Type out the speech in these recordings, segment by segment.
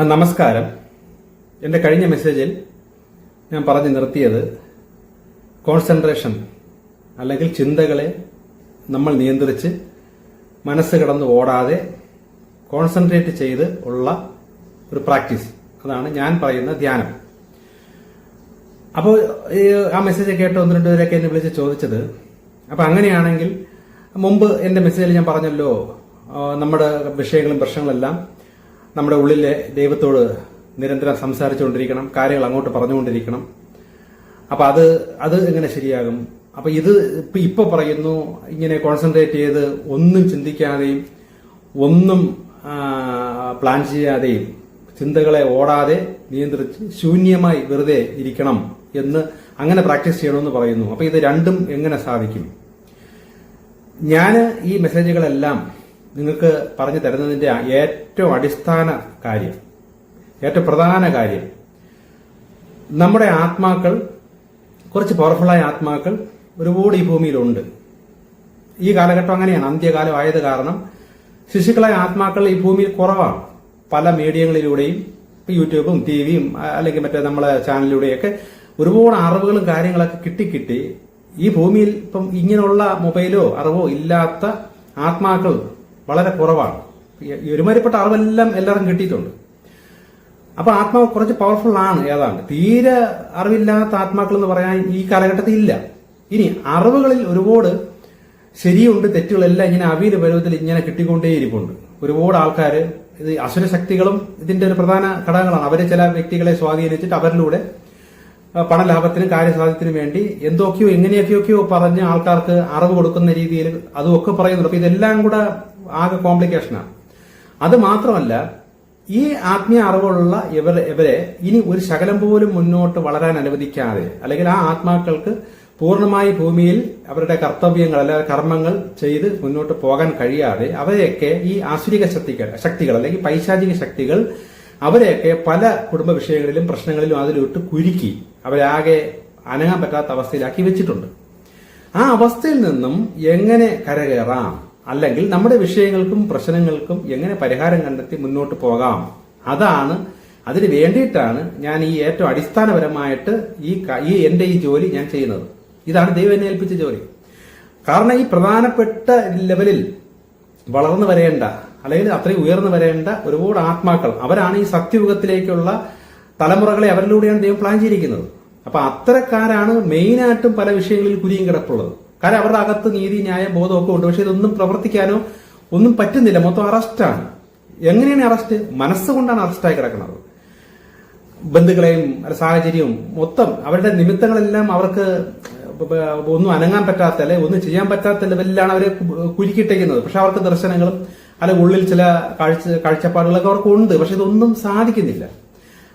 നമസ്കാരം. എന്റെ കഴിഞ്ഞ മെസ്സേജിൽ ഞാൻ പറഞ്ഞു നിർത്തിയത് കോൺസെൻട്രേഷൻ അല്ലെങ്കിൽ ചിന്തകളെ നമ്മൾ നിയന്ത്രിച്ച് മനസ്സ് കിടന്ന് ഓടാതെ കോൺസെൻട്രേറ്റ് ചെയ്ത് ഉള്ള ഒരു പ്രാക്ടീസ്. അതാണ് ഞാൻ പറയുന്ന ധ്യാനം. അപ്പോൾ ആ മെസ്സേജ് കേട്ട് ഒന്ന് രണ്ട് പേരൊക്കെ എന്നെ വിളിച്ച് ചോദിച്ചത് അപ്പോൾ അങ്ങനെയാണെങ്കിൽ മുമ്പ് എന്റെ മെസ്സേജിൽ ഞാൻ പറഞ്ഞല്ലോ നമ്മുടെ വിഷയങ്ങളും പ്രശ്നങ്ങളെല്ലാം നമ്മുടെ ഉള്ളിലെ ദൈവത്തോട് നിരന്തരം സംസാരിച്ചുകൊണ്ടിരിക്കണം കാര്യങ്ങൾ അങ്ങോട്ട് പറഞ്ഞുകൊണ്ടിരിക്കണം. അപ്പൊ അത് അത് എങ്ങനെ ശരിയാകും? അപ്പൊ ഇത് ഇപ്പൊ പറയുന്നു ഇങ്ങനെ കോൺസെൻട്രേറ്റ് ചെയ്ത് ഒന്നും ചിന്തിക്കാതെയും ഒന്നും പ്ലാൻ ചെയ്യാതെയും ചിന്തകളെ ഓടാതെ നിയന്ത്രിച്ച് ശൂന്യമായി വെറുതെ ഇരിക്കണം എന്ന് അങ്ങനെ പ്രാക്ടീസ് ചെയ്യണമെന്ന് പറയുന്നു. അപ്പൊ ഇത് രണ്ടും എങ്ങനെ സാധിക്കും? ഞാൻ ഈ മെസ്സേജുകളെല്ലാം നിങ്ങൾക്ക് പറഞ്ഞു തരുന്നതിന്റെ ഏറ്റവും അടിസ്ഥാന കാര്യം ഏറ്റവും പ്രധാന കാര്യം നമ്മുടെ ആത്മാക്കൾ കുറച്ച് പവർഫുള്ളായ ആത്മാക്കൾ ഒരുപാട് ഈ ഭൂമിയിലുണ്ട്. ഈ കാലഘട്ടം അങ്ങനെയാണ്. അന്ത്യകാലം ആയത് കാരണം ശിശുക്കളായ ആത്മാക്കൾ ഈ ഭൂമിയിൽ കുറവാണ്. പല മീഡിയങ്ങളിലൂടെയും യൂട്യൂബും ടി വിയും അല്ലെങ്കിൽ മറ്റേ നമ്മളെ ചാനലിലൂടെയൊക്കെ ഒരുപാട് അറിവുകളും കാര്യങ്ങളൊക്കെ കിട്ടിക്കിട്ടി കിട്ടി. ഈ ഭൂമിയിൽ ഇപ്പം ഇങ്ങനെയുള്ള മൊബൈലോ അറിവോ ഇല്ലാത്ത ആത്മാക്കൾ വളരെ കുറവാണ്. ഒരുമാതിരിപ്പെട്ട അറിവെല്ലാം എല്ലാവർക്കും കിട്ടിയിട്ടുണ്ട്. അപ്പൊ ആത്മാവ് കുറച്ച് പവർഫുൾ ആണ് ഏതാണ്ട് തീരെ അറിവില്ലാത്ത ആത്മാക്കൾ എന്ന് പറയാൻ ഈ കാലഘട്ടത്തിൽ ഇല്ല. ഇനി അറിവുകളിൽ ഒരുപാട് ശരിയുണ്ട് തെറ്റുകളെല്ലാം ഇങ്ങനെ അവീര പരുവത്തിൽ ഇങ്ങനെ കിട്ടിക്കൊണ്ടേയിരിപ്പുണ്ട്. ഒരുപാട് ആൾക്കാർ ഇത് അസുര ശക്തികളും ഇതിന്റെ ഒരു പ്രധാന ഘടകങ്ങളാണ്. അവരെ ചില വ്യക്തികളെ സ്വാധീനിച്ചിട്ട് അവരിലൂടെ പണലാഭത്തിനും കാര്യസാധ്യത്തിനും വേണ്ടി എന്തൊക്കെയോ എങ്ങനെയൊക്കെയൊക്കെയോ പറഞ്ഞ് ആൾക്കാർക്ക് അറിവ് കൊടുക്കുന്ന രീതിയിൽ അതുമൊക്കെ പറയുന്നുണ്ട്. അപ്പൊ ഇതെല്ലാം കൂടെ ആകെ കോംപ്ലിക്കേഷനാണ് അത് മാത്രമല്ല ഈ ആത്മീയ അറിവുള്ള ഇവർ ഇവരെ ഇനി ഒരു ശകലം പോലും മുന്നോട്ട് വളരാൻ അനുവദിക്കാതെ അല്ലെങ്കിൽ ആ ആത്മാക്കൾക്ക് പൂർണമായി ഭൂമിയിൽ അവരുടെ കർത്തവ്യങ്ങൾ അല്ലെങ്കിൽ കർമ്മങ്ങൾ ചെയ്ത് മുന്നോട്ട് പോകാൻ കഴിയാതെ അവരെയൊക്കെ ഈ ആസുരിക ശക്തികൾ ശക്തികൾ അല്ലെങ്കിൽ പൈശാചിക ശക്തികൾ അവരെയൊക്കെ പല കുടുംബ വിഷയങ്ങളിലും പ്രശ്നങ്ങളിലും അതിലിട്ട് കുരുക്കി അവരാകെ അനങ്ങാൻ പറ്റാത്ത അവസ്ഥയിലാക്കി വെച്ചിട്ടുണ്ട്. ആ അവസ്ഥയിൽ നിന്നും എങ്ങനെ കരകയറാം? അല്ലെങ്കിൽ നമ്മുടെ വിഷയങ്ങൾക്കും പ്രശ്നങ്ങൾക്കും എങ്ങനെ പരിഹാരം കണ്ടെത്തി മുന്നോട്ട് പോകാം? അതാണ് അതിന് വേണ്ടിയിട്ടാണ് ഞാൻ ഈ ഏറ്റവും അടിസ്ഥാനപരമായിട്ട് ഈ ഈ എന്റെ ഈ ജോലി ഞാൻ ചെയ്യുന്നത്. ഇതാണ് ദൈവം എന്നെ ഏൽപ്പിച്ച ജോലി. കാരണം ഈ പ്രധാനപ്പെട്ട ലെവലിൽ വളർന്നു വരേണ്ട അല്ലെങ്കിൽ അത്രയും ഉയർന്നു വരേണ്ട ഒരുപാട് ആത്മാക്കൾ. അവരാണ് ഈ സത്യയുഗത്തിലേക്കുള്ള തലമുറകളെ അവരിലൂടെയാണ് ദൈവം പ്ലാൻ ചെയ്തിരിക്കുന്നത്. അപ്പൊ അത്തരക്കാരാണ് മെയിനായിട്ടും പല വിഷയങ്ങളിൽ കുരിയും കിടപ്പുള്ളത്. കാരണം അവരുടെ അകത്ത് നീതി ന്യായം ബോധമൊക്കെ ഉണ്ട്. പക്ഷെ ഇതൊന്നും പ്രവർത്തിക്കാനോ ഒന്നും പറ്റുന്നില്ല. മൊത്തം അറസ്റ്റാണ് എങ്ങനെയാണ് അറസ്റ്റ് മനസ്സുകൊണ്ടാണ് അറസ്റ്റായി കിടക്കുന്നത്. ബന്ധുക്കളെയും സാഹചര്യവും മൊത്തം അവരുടെ നിമിത്തങ്ങളെല്ലാം അവർക്ക് ഒന്നും അനങ്ങാൻ പറ്റാത്ത അല്ലെ ഒന്നും ചെയ്യാൻ പറ്റാത്ത ലെവലിലാണ് അവരെ കുരുക്കിട്ടേക്കുന്നത് പക്ഷെ അവർക്ക് ദർശനങ്ങളും അല്ലെ ഉള്ളിൽ ചില കാഴ്ച കാഴ്ചപ്പാടുകളൊക്കെ അവർക്ക് ഉണ്ട് പക്ഷെ ഇതൊന്നും സാധിക്കുന്നില്ല.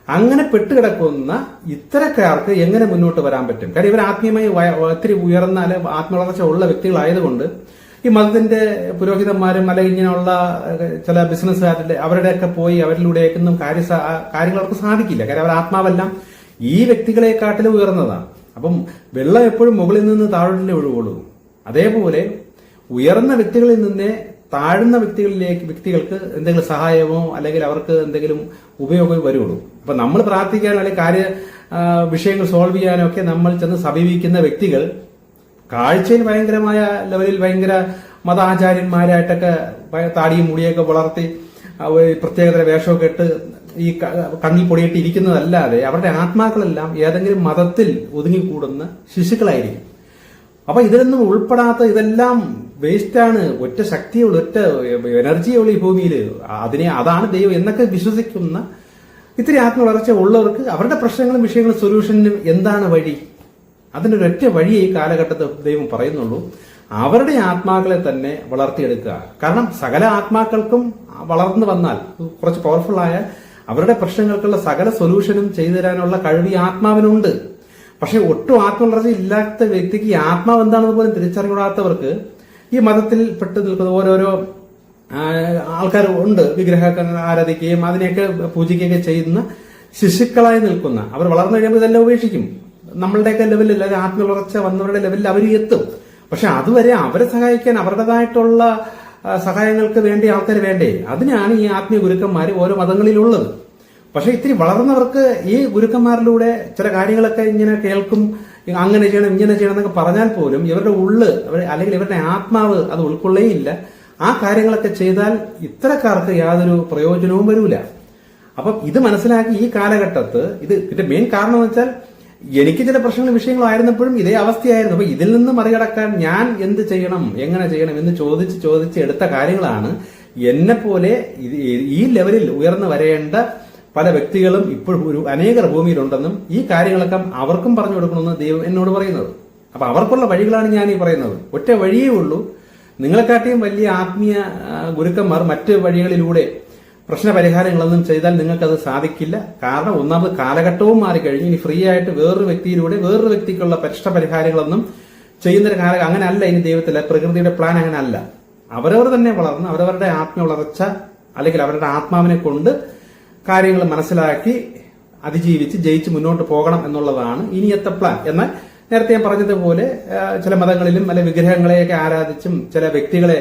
അങ്ങനെ പെട്ടുകിടക്കുന്ന ഇത്തരക്കാർക്ക് എങ്ങനെ മുന്നോട്ട് വരാൻ പറ്റും? കാര്യം ഇവർ ആത്മീയമായി ഒത്തിരി ഉയർന്ന അല്ലെ ആത്മവളർച്ച ഉള്ള വ്യക്തികളായതുകൊണ്ട് ഈ മതത്തിന്റെ പുരോഹിതന്മാരും അല്ലെങ്കിൽ ഇങ്ങനെയുള്ള ചില ബിസിനസ്സുകാരുടെ അവരുടെയൊക്കെ പോയി അവരിലൂടെയൊന്നും കാര്യ കാര്യങ്ങൾ അവർക്ക് സാധിക്കില്ല. കാര്യം അവർ ആത്മാവെല്ലാം ഈ വ്യക്തികളെക്കാട്ടിലും ഉയർന്നതാണ്. അപ്പം വെള്ളം എപ്പോഴും മുകളിൽ നിന്ന് താഴോട്ടല്ലേ ഒഴുകുള്ളൂ. അതേപോലെ ഉയർന്ന വ്യക്തികളിൽ നിന്നേ താഴ്ന്ന വ്യക്തികളിലേക്ക് വ്യക്തികൾക്ക് എന്തെങ്കിലും സഹായമോ അല്ലെങ്കിൽ അവർക്ക് എന്തെങ്കിലും ഉപയോഗമോ വരുള്ളൂ. അപ്പൊ നമ്മൾ പ്രാർത്ഥിക്കാൻ അല്ലെങ്കിൽ കാര്യ വിഷയങ്ങൾ സോൾവ് ചെയ്യാനോ ഒക്കെ നമ്മൾ ചെന്ന് സമീപിക്കുന്ന വ്യക്തികൾ കാഴ്ചയിൽ ഭയങ്കരമായ ലെവലിൽ ഭയങ്കര മതാചാര്യന്മാരായിട്ടൊക്കെ താടിയും മുടിയൊക്കെ വളർത്തി പ്രത്യേകതര വേഷമൊക്കെ ഇട്ട് ഈ ക- കണ്ണിൽ പൊടിയിട്ട് ഇരിക്കുന്നതല്ലാതെ അവരുടെ ആത്മാക്കളെല്ലാം ഏതെങ്കിലും മതത്തിൽ ഒതുങ്ങിക്കൂടുന്ന ശിശുക്കളായിരിക്കും. അപ്പൊ ഇതിലൊന്നും ഉൾപ്പെടാത്ത ഇതെല്ലാം വേസ്റ്റാണ് ഒറ്റ ശക്തിയുള്ള ഒറ്റ എനർജിയുള്ള ഈ ഭൂമിയിൽ. അതിനെ അതാണ് ദൈവം എന്നൊക്കെ വിശ്വസിക്കുന്ന ഇത്തിരി ആത്മവളർച്ച ഉള്ളവർക്ക് അവരുടെ പ്രശ്നങ്ങളും വിഷയങ്ങളും സൊല്യൂഷനും എന്താണ് വഴി? അതിനൊരൊറ്റ വഴിയെ ഈ കാലഘട്ടത്തിൽ ദൈവം പറയുന്നുള്ളൂ. അവരുടെ ആത്മാക്കളെ തന്നെ വളർത്തിയെടുക്കുക. കാരണം സകല ആത്മാക്കൾക്കും വളർന്നു വന്നാൽ കുറച്ച് പവർഫുൾ ആയ അവരുടെ പ്രശ്നങ്ങൾക്കുള്ള സകല സൊല്യൂഷനും ചെയ്തു തരാനുള്ള കഴിവ് ഈ ആത്മാവിനുണ്ട്. പക്ഷെ ഒട്ടും ആത്മവളർച്ച ഇല്ലാത്ത വ്യക്തിക്ക് ഈ ആത്മാവ് എന്താണെന്ന് പോലും തിരിച്ചറിഞ്ഞൂടാത്തവർക്ക് ഈ മതത്തിൽ പെട്ട് നിൽക്കുന്ന ഓരോരോ ആൾക്കാർ ഉണ്ട്. വിഗ്രഹ ആരാധിക്കുകയും അതിനെയൊക്കെ പൂജിക്കുകയൊക്കെ ചെയ്യുന്ന ശിശുക്കളായി നിൽക്കുന്ന അവർ വളർന്നു കഴിയുമ്പോൾ ഇതെല്ലാം ഉപേക്ഷിക്കും. നമ്മളുടെയൊക്കെ ലെവലിൽ അല്ലെങ്കിൽ ആത്മവളർച്ച വന്നവരുടെ ലെവലിൽ അവർ എത്തും. പക്ഷെ അതുവരെ അവരെ സഹായിക്കാൻ അവരുടേതായിട്ടുള്ള സഹായങ്ങൾക്ക് വേണ്ടി ആൾക്കാർ വേണ്ടേ? അതിനാണ് ഈ ആത്മീയ ഗുരുക്കന്മാർ ഓരോ മതങ്ങളിലുള്ളത്. പക്ഷെ ഇത്തിരി വളർന്നവർക്ക് ഈ ഗുരുക്കന്മാരിലൂടെ ചില കാര്യങ്ങളൊക്കെ ഇങ്ങനെ കേൾക്കും അങ്ങനെ ചെയ്യണം ഇങ്ങനെ ചെയ്യണം എന്നൊക്കെ പറഞ്ഞാൽ പോലും ഇവരുടെ ഉള്ള് അല്ലെങ്കിൽ ഇവരുടെ ആത്മാവ് അത് ഉൾക്കൊള്ളേയില്ല ആ കാര്യങ്ങളൊക്കെ ചെയ്താൽ ഇത്തരക്കാർക്ക് യാതൊരു പ്രയോജനവും വരൂല. അപ്പം ഇത് മനസ്സിലാക്കി ഈ കാലഘട്ടത്ത് ഇത് ഇതിന്റെ മെയിൻ കാരണം വെച്ചാൽ എനിക്ക് ചില പ്രശ്നങ്ങളും വിഷയങ്ങളായിരുന്നപ്പോഴും ഇതേ അവസ്ഥയായിരുന്നു. അപ്പൊ ഇതിൽ നിന്ന് മറികടക്കാൻ ഞാൻ എന്ത് ചെയ്യണം എങ്ങനെ ചെയ്യണം എന്ന് ചോദിച്ച് ചോദിച്ച് എടുത്ത കാര്യങ്ങളാണ് എന്നെ പോലെ ഈ ലെവലിൽ ഉയർന്നു വരേണ്ട പല വ്യക്തികളും ഇപ്പോഴും ഒരു അനേകർ ഭൂമിയിലുണ്ടെന്നും ഈ കാര്യങ്ങളൊക്കെ അവർക്കും പറഞ്ഞു കൊടുക്കണമെന്ന് ദൈവം എന്നോട് പറയുന്നത്. അപ്പൊ അവർക്കുള്ള വഴികളാണ് ഞാൻ ഈ പറയുന്നത്. ഒറ്റ വഴിയേ ഉള്ളൂ. നിങ്ങളെക്കാട്ടിയും വലിയ ആത്മീയ ഗുരുക്കന്മാർ മറ്റ് വഴികളിലൂടെ പ്രശ്നപരിഹാരങ്ങളൊന്നും ചെയ്താൽ നിങ്ങൾക്കത് സാധിക്കില്ല. കാരണം ഒന്നാമത് കാലഘട്ടവും മാറിക്കഴിഞ്ഞു ഇനി ഫ്രീ ആയിട്ട് വേറൊരു വ്യക്തിയിലൂടെ വേറൊരു വ്യക്തിക്കുള്ള പ്രശ്നപരിഹാരങ്ങളൊന്നും ചെയ്യുന്നൊരു കാലം അങ്ങനെ അല്ല ഇനി ദൈവത്തിലെ. പ്രകൃതിയുടെ പ്ലാൻ അങ്ങനെ അല്ല അവരവർ തന്നെ വളർന്ന് അവരവരുടെ ആത്മ വളർച്ച അല്ലെങ്കിൽ അവരുടെ ആത്മാവിനെ കൊണ്ട് കാര്യങ്ങൾ മനസ്സിലാക്കി അതിജീവിച്ച് ജയിച്ച് മുന്നോട്ട് പോകണം എന്നുള്ളതാണ് ഇനിയത്തെ പ്ലാൻ എന്നാൽ നേരത്തെ ഞാൻ പറഞ്ഞതുപോലെ ചില മതങ്ങളിലും അല്ലെ വിഗ്രഹങ്ങളെയൊക്കെ ആരാധിച്ചും ചില വ്യക്തികളെ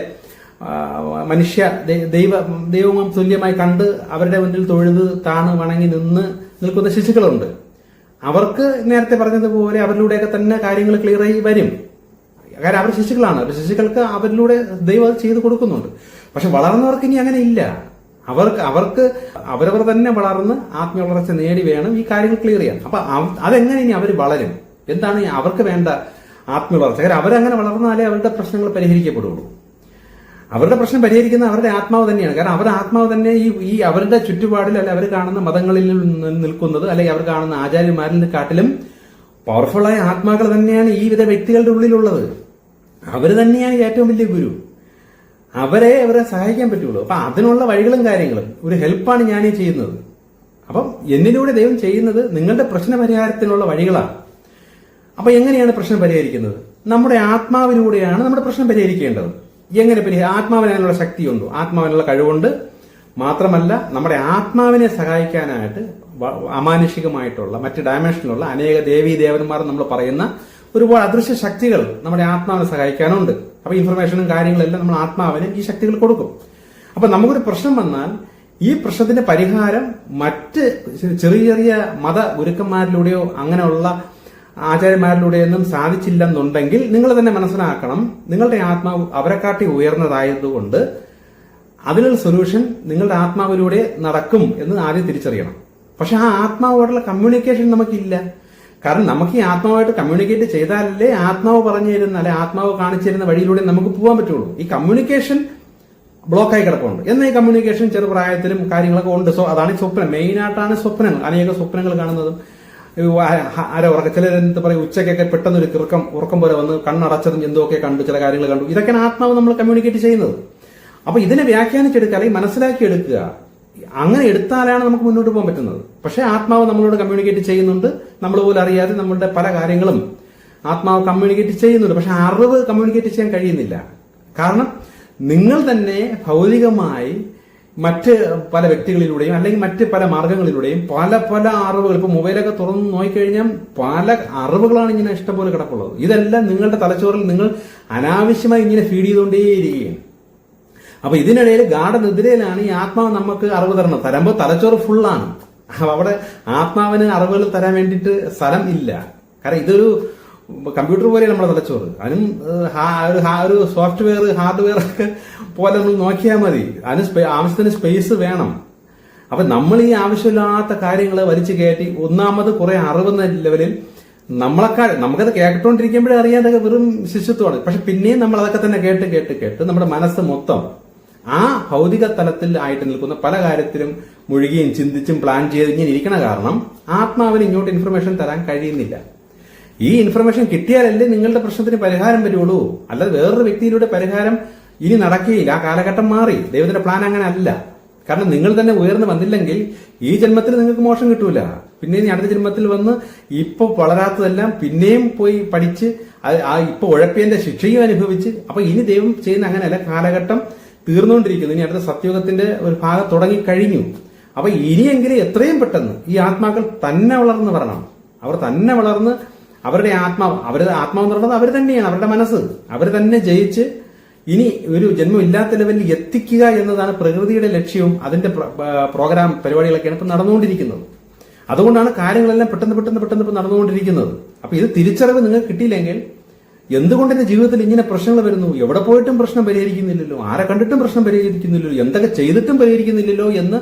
മനുഷ്യ ദൈവ ദൈവം തുല്യമായി കണ്ട് അവരുടെ മുന്നിൽ തൊഴുത് താണ് വണങ്ങി നിന്ന് നിൽക്കുന്ന ശിശുക്കളുണ്ട്. അവർക്ക് നേരത്തെ പറഞ്ഞതുപോലെ അവരിലൂടെയൊക്കെ തന്നെ കാര്യങ്ങൾ ക്ലിയർ ആയി വരും. കാരണം അവർ ശിശുക്കളാണ്. ശിശുക്കൾക്ക് അവരിലൂടെ ദൈവം ചെയ്തു കൊടുക്കുന്നുണ്ട്. പക്ഷെ വളർന്നവർക്ക് ഇനി അങ്ങനെ ഇല്ല. അവർക്ക് അവർക്ക് അവരവർ തന്നെ വളർന്ന് ആത്മീയ വളർച്ച നേടി വേണം ഈ കാര്യങ്ങൾ ക്ലിയർ ചെയ്യാൻ. അപ്പൊ അതെങ്ങനെ ഇനി അവർ വളരും? എന്താണ് അവർക്ക് വേണ്ട ആത്മീയ വളർച്ച? കാരണം അവരങ്ങനെ വളർന്നാലേ അവരുടെ പ്രശ്നങ്ങൾ പരിഹരിക്കപ്പെടുള്ളൂ. അവരുടെ പ്രശ്നം പരിഹരിക്കുന്ന അവരുടെ ആത്മാവ് തന്നെയാണ്. കാരണം അവരുടെ ആത്മാവ് തന്നെ ഈ ഈ അവരുടെ ചുറ്റുപാടിൽ അല്ലെ അവർ കാണുന്ന മതങ്ങളിൽ നിൽക്കുന്നത് അല്ലെങ്കിൽ അവർ കാണുന്ന ആചാര്യന്മാരിൽ കാട്ടിലും പവർഫുള്ളായ ആത്മാക്കൾ തന്നെയാണ് ഈ വിധ വ്യക്തികളുടെ ഉള്ളിലുള്ളത്. അവർ തന്നെയാണ് ഏറ്റവും വലിയ ഗുരു. അവരെ അവരെ സഹായിക്കാൻ പറ്റുള്ളൂ. അപ്പൊ അതിനുള്ള വഴികളും കാര്യങ്ങളും ഒരു ഹെൽപ്പാണ് ഞാൻ ഈ ചെയ്യുന്നത്. അപ്പം എന്നിലൂടെ ദൈവം ചെയ്യുന്നത് നിങ്ങളുടെ പ്രശ്നപരിഹാരത്തിനുള്ള വഴികളാണ്. അപ്പൊ എങ്ങനെയാണ് പ്രശ്നം പരിഹരിക്കുന്നത്? നമ്മുടെ ആത്മാവിലൂടെയാണ് നമ്മുടെ പ്രശ്നം പരിഹരിക്കേണ്ടത്. എങ്ങനെ പിന്നെ ആത്മാവിനുള്ള ശക്തിയുണ്ടോ? ആത്മാവിനുള്ള കഴിവുണ്ട്. മാത്രമല്ല നമ്മുടെ ആത്മാവിനെ സഹായിക്കാനായിട്ട് അമാനുഷികമായിട്ടുള്ള മറ്റ് ഡയമെൻഷനിലുള്ള അനേക ദേവീ ദേവന്മാർ നമ്മൾ പറയുന്ന ഒരുപാട് അദൃശ്യ ശക്തികൾ നമ്മുടെ ആത്മാവിനെ സഹായിക്കാനുണ്ട്. അപ്പൊ ഇൻഫർമേഷനും കാര്യങ്ങളെല്ലാം നമ്മൾ ആത്മാവിന് ഈ ശക്തികൾ കൊടുക്കും. അപ്പൊ നമുക്കൊരു പ്രശ്നം വന്നാൽ ഈ പ്രശ്നത്തിന്റെ പരിഹാരം മറ്റ് ചെറിയ ചെറിയ മത ഗുരുക്കന്മാരിലൂടെയോ അങ്ങനെയുള്ള ആചാര്യന്മാരിലൂടെയൊന്നും സാധിച്ചില്ലെന്നുണ്ടെങ്കിൽ നിങ്ങൾ തന്നെ മനസ്സിലാക്കണം നിങ്ങളുടെ ആത്മാവ് അവരെക്കാട്ടി ഉയർന്നതായതുകൊണ്ട് അതിനുള്ള സൊല്യൂഷൻ നിങ്ങളുടെ ആത്മാവിലൂടെ നടക്കും എന്ന് ആദ്യം തിരിച്ചറിയണം. പക്ഷെ ആ ആത്മാവുമായിട്ടുള്ള കമ്മ്യൂണിക്കേഷൻ നമുക്കില്ല. കാരണം നമുക്ക് ഈ ആത്മാവായിട്ട് കമ്മ്യൂണിക്കേറ്റ് ചെയ്താലല്ലേ ആത്മാവ് പറഞ്ഞു തരുന്ന അല്ലെ ആത്മാവ് കാണിച്ചു തരുന്ന വഴിയിലൂടെ നമുക്ക് പോകാൻ പറ്റുള്ളൂ. ഈ കമ്മ്യൂണിക്കേഷൻ ബ്ലോക്കായി കിടപ്പുണ്ട്. എന്നാൽ ഈ കമ്മ്യൂണിക്കേഷൻ ചെറുപ്രായത്തിലും കാര്യങ്ങളൊക്കെ ഉണ്ട്. സോ അതാണ് ഈ സ്വപ്നം. മെയിൻ ആയിട്ടാണ് സ്വപ്നങ്ങൾ അനേക സ്വപ്നങ്ങൾ കാണുന്നതും. ആരോ ഉറക്കം ചിലർ എന്താ പറയുക ഉച്ചയ്ക്കൊക്കെ പെട്ടെന്ന് ഒരു കിറക്കം ഉറക്കം പോലെ വന്ന് കണ്ണടച്ചതും എന്തൊക്കെ കണ്ടു ചില കാര്യങ്ങൾ കണ്ടു. ഇതൊക്കെയാണ് ആത്മാവ് നമ്മൾ കമ്മ്യൂണിക്കേറ്റ് ചെയ്യുന്നത്. അപ്പൊ ഇതിനെ വ്യാഖ്യാനിച്ചെടുക്കുക അല്ലെങ്കിൽ മനസ്സിലാക്കി എടുക്കുക അങ്ങനെ എടുത്താലാണ് നമുക്ക് മുന്നോട്ട് പോകാൻ പറ്റുന്നത്. പക്ഷേ ആത്മാവ് നമ്മളോട് കമ്മ്യൂണിക്കേറ്റ് ചെയ്യുന്നുണ്ട്. നമ്മൾ പോലും അറിയാതെ നമ്മളുടെ പല കാര്യങ്ങളും ആത്മാവ് കമ്മ്യൂണിക്കേറ്റ് ചെയ്യുന്നുണ്ട്. പക്ഷെ അറിവ് കമ്മ്യൂണിക്കേറ്റ് ചെയ്യാൻ കഴിയുന്നില്ല. കാരണം നിങ്ങൾ തന്നെ ഭൗതികമായി മറ്റ് പല വ്യക്തികളിലൂടെയും അല്ലെങ്കിൽ മറ്റ് പല മാർഗങ്ങളിലൂടെയും പല പല അറിവുകൾ ഇപ്പൊ മൊബൈലൊക്കെ തുറന്ന് നോക്കിക്കഴിഞ്ഞാൽ പല അറിവുകളാണ് ഇങ്ങനെ ഇഷ്ടംപോലെ കിടപ്പുള്ളത്. ഇതെല്ലാം നിങ്ങളുടെ തലച്ചോറിൽ നിങ്ങൾ അനാവശ്യമായി ഇങ്ങനെ ഫീഡ് ചെയ്തുകൊണ്ടേയിരിക്കുകയാണ്. അപ്പൊ ഇതിനിടയിൽ ഗാഠനിദ്രയിലാണ് ഈ ആത്മാവ് നമുക്ക് അറിവ് തരണം തരുമ്പോൾ തലച്ചോറ് ഫുള്ളാണ് അവിടെ ആത്മാവിന് അറിവുകൾ തരാൻ വേണ്ടിയിട്ട് സ്ഥലം ഇല്ല. കാരണം ഇതൊരു കമ്പ്യൂട്ടർ പോലെ നമ്മുടെ തലച്ചോറ്? അതിനും ഒരു ഒരു സോഫ്റ്റ്വെയർ ഹാർഡ്വെയർ പോലെ നമ്മൾ നോക്കിയാൽ മതി. അതിന് ആവശ്യത്തിന് സ്പേസ് വേണം. അപ്പൊ നമ്മൾ ഈ ആവശ്യമില്ലാത്ത കാര്യങ്ങൾ വലിച്ചു കയറ്റി ഒന്നാമത് കുറെ അറിവെന്ന ലെവലിൽ നമ്മളെക്കാൾ നമുക്കത് കേട്ടോണ്ടിരിക്കുമ്പോഴേ അറിയാതൊക്കെ വെറും ശിശുത്വമാണ് പക്ഷെ പിന്നെയും നമ്മൾ അതൊക്കെ തന്നെ കേട്ട് കേട്ട് കേട്ട് നമ്മുടെ മനസ്സ് മൊത്തം ആ ഭൗതിക തലത്തിൽ ആയിട്ട് നിൽക്കുന്ന പല കാര്യത്തിലും മുഴുകിയും ചിന്തിച്ചും പ്ലാൻ ചെയ്ത് ഇരിക്കണ കാരണം ആത്മാവിന് ഇങ്ങോട്ട് ഇൻഫർമേഷൻ തരാൻ കഴിയുന്നില്ല. ഈ ഇൻഫർമേഷൻ കിട്ടിയാലല്ലേ നിങ്ങളുടെ പ്രശ്നത്തിന് പരിഹാരം വരുള്ളൂ. അല്ലാതെ വേറൊരു വ്യക്തിയിലൂടെ പരിഹാരം ഇനി നടക്കുകയില്ല. ആ കാലഘട്ടം മാറി. ദൈവത്തിന്റെ പ്ലാൻ അങ്ങനെ അല്ല. കാരണം നിങ്ങൾ തന്നെ ഉയർന്നു വന്നില്ലെങ്കിൽ ഈ ജന്മത്തിൽ നിങ്ങൾക്ക് മോശം കിട്ടൂല. പിന്നെ ഇനി അടുത്ത ജന്മത്തിൽ വന്ന് ഇപ്പൊ വളരാത്തതെല്ലാം പിന്നെയും പോയി പഠിച്ച് ആ ഇപ്പൊ ഉഴപ്പിയന്റെ ശിക്ഷയും അനുഭവിച്ച് അപ്പൊ ഇനി ദൈവം ചെയ്യുന്ന അങ്ങനെയല്ല. കാലഘട്ടം തീർന്നുകൊണ്ടിരിക്കുന്നു. ഇനി അടുത്ത സത്യോഗത്തിന്റെ ഒരു ഭാഗം തുടങ്ങി കഴിഞ്ഞു അപ്പൊ ഇനിയെങ്കിലും എത്രയും പെട്ടെന്ന് ഈ ആത്മാക്കൾ തന്നെ വളർന്ന് വരണം. അവർ തന്നെ വളർന്ന് അവരുടെ ആത്മാവ് അവരുടെ ആത്മാവ് എന്ന് പറയുന്നത് അവർ തന്നെയാണ് അവരുടെ മനസ്സ്. അവർ തന്നെ ജയിച്ച് ഇനി ഒരു ജന്മം ഇല്ലാത്ത ലെവലിൽ എത്തിക്കുക എന്നതാണ് പ്രകൃതിയുടെ ലക്ഷ്യവും അതിന്റെ പ്രോഗ്രാം പരിപാടികളൊക്കെയാണ് ഇപ്പം നടന്നുകൊണ്ടിരിക്കുന്നത്. അതുകൊണ്ടാണ് കാര്യങ്ങളെല്ലാം പെട്ടെന്ന് പെട്ടെന്ന് പെട്ടെന്ന് ഇപ്പം നടന്നുകൊണ്ടിരിക്കുന്നത്. അപ്പൊ ഇത് തിരിച്ചറിവ് നിങ്ങൾക്ക് കിട്ടിയില്ലെങ്കിൽ എന്തുകൊണ്ട് എന്റെ ജീവിതത്തിൽ ഇങ്ങനെ പ്രശ്നങ്ങൾ വരുന്നു? എവിടെ പോയിട്ടും പ്രശ്നം പരിഹരിക്കുന്നില്ലല്ലോ. ആരെ കണ്ടിട്ടും പ്രശ്നം പരിഹരിക്കുന്നില്ലല്ലോ. എന്തൊക്കെ ചെയ്തിട്ടും പരിഹരിക്കുന്നില്ലല്ലോ എന്ന്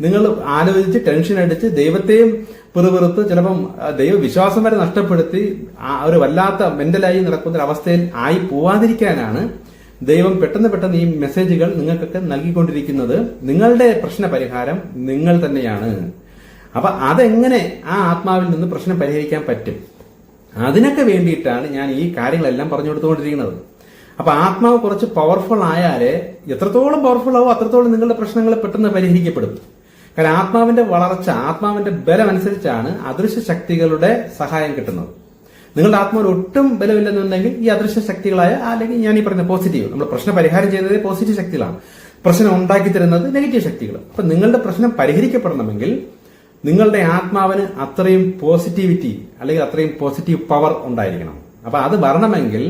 നിങ്ങൾ ആലോചിച്ച് ടെൻഷൻ അടിച്ച് ദൈവത്തെയും പിറുപിറുത്ത് ചിലപ്പം ദൈവവിശ്വാസം വരെ നഷ്ടപ്പെടുത്തി ഒരു വല്ലാത്ത മെന്റലായി നടക്കുന്ന ഒരു അവസ്ഥയിൽ ആയി പോവാതിരിക്കാനാണ് ദൈവം പെട്ടെന്ന് പെട്ടെന്ന് ഈ മെസ്സേജുകൾ നിങ്ങൾക്കൊക്കെ നൽകിക്കൊണ്ടിരിക്കുന്നത്. നിങ്ങളുടെ പ്രശ്ന പരിഹാരം നിങ്ങൾ തന്നെയാണ്. അപ്പൊ അതെങ്ങനെ ആ ആത്മാവിൽ നിന്ന് പ്രശ്നം പരിഹരിക്കാൻ പറ്റും? അതിനൊക്കെ വേണ്ടിയിട്ടാണ് ഞാൻ ഈ കാര്യങ്ങളെല്ലാം പറഞ്ഞു കൊടുത്തുകൊണ്ടിരിക്കുന്നത്. അപ്പൊ ആത്മാവ് കുറച്ച് പവർഫുൾ ആയാലേ എത്രത്തോളം പവർഫുൾ ആവോ അത്രത്തോളം നിങ്ങളുടെ പ്രശ്നങ്ങൾ പെട്ടെന്ന് പരിഹരിക്കപ്പെടും. കാരണം ആത്മാവിന്റെ വളർച്ച ആത്മാവിന്റെ ബലമനുസരിച്ചാണ് അദൃശ്യ ശക്തികളുടെ സഹായം കിട്ടുന്നത്. നിങ്ങളുടെ ആത്മാവിന് ഒട്ടും ബലമില്ലെന്നുണ്ടെങ്കിൽ ഈ അദൃശ്യ ശക്തികളായ അല്ലെങ്കിൽ ഞാൻ ഈ പറഞ്ഞ പോസിറ്റീവ് നമ്മൾ പ്രശ്നം പരിഹാരം ചെയ്യുന്നത് പോസിറ്റീവ് ശക്തികളാണ്. പ്രശ്നം ഉണ്ടാക്കി തരുന്നത് നെഗറ്റീവ് ശക്തികൾ അപ്പൊ നിങ്ങളുടെ പ്രശ്നം പരിഹരിക്കപ്പെടണമെങ്കിൽ നിങ്ങളുടെ ആത്മാവിന് അത്രയും പോസിറ്റിവിറ്റി അല്ലെങ്കിൽ അത്രയും പോസിറ്റീവ് പവർ ഉണ്ടായിരിക്കണം. അപ്പൊ അത് വരണമെങ്കിൽ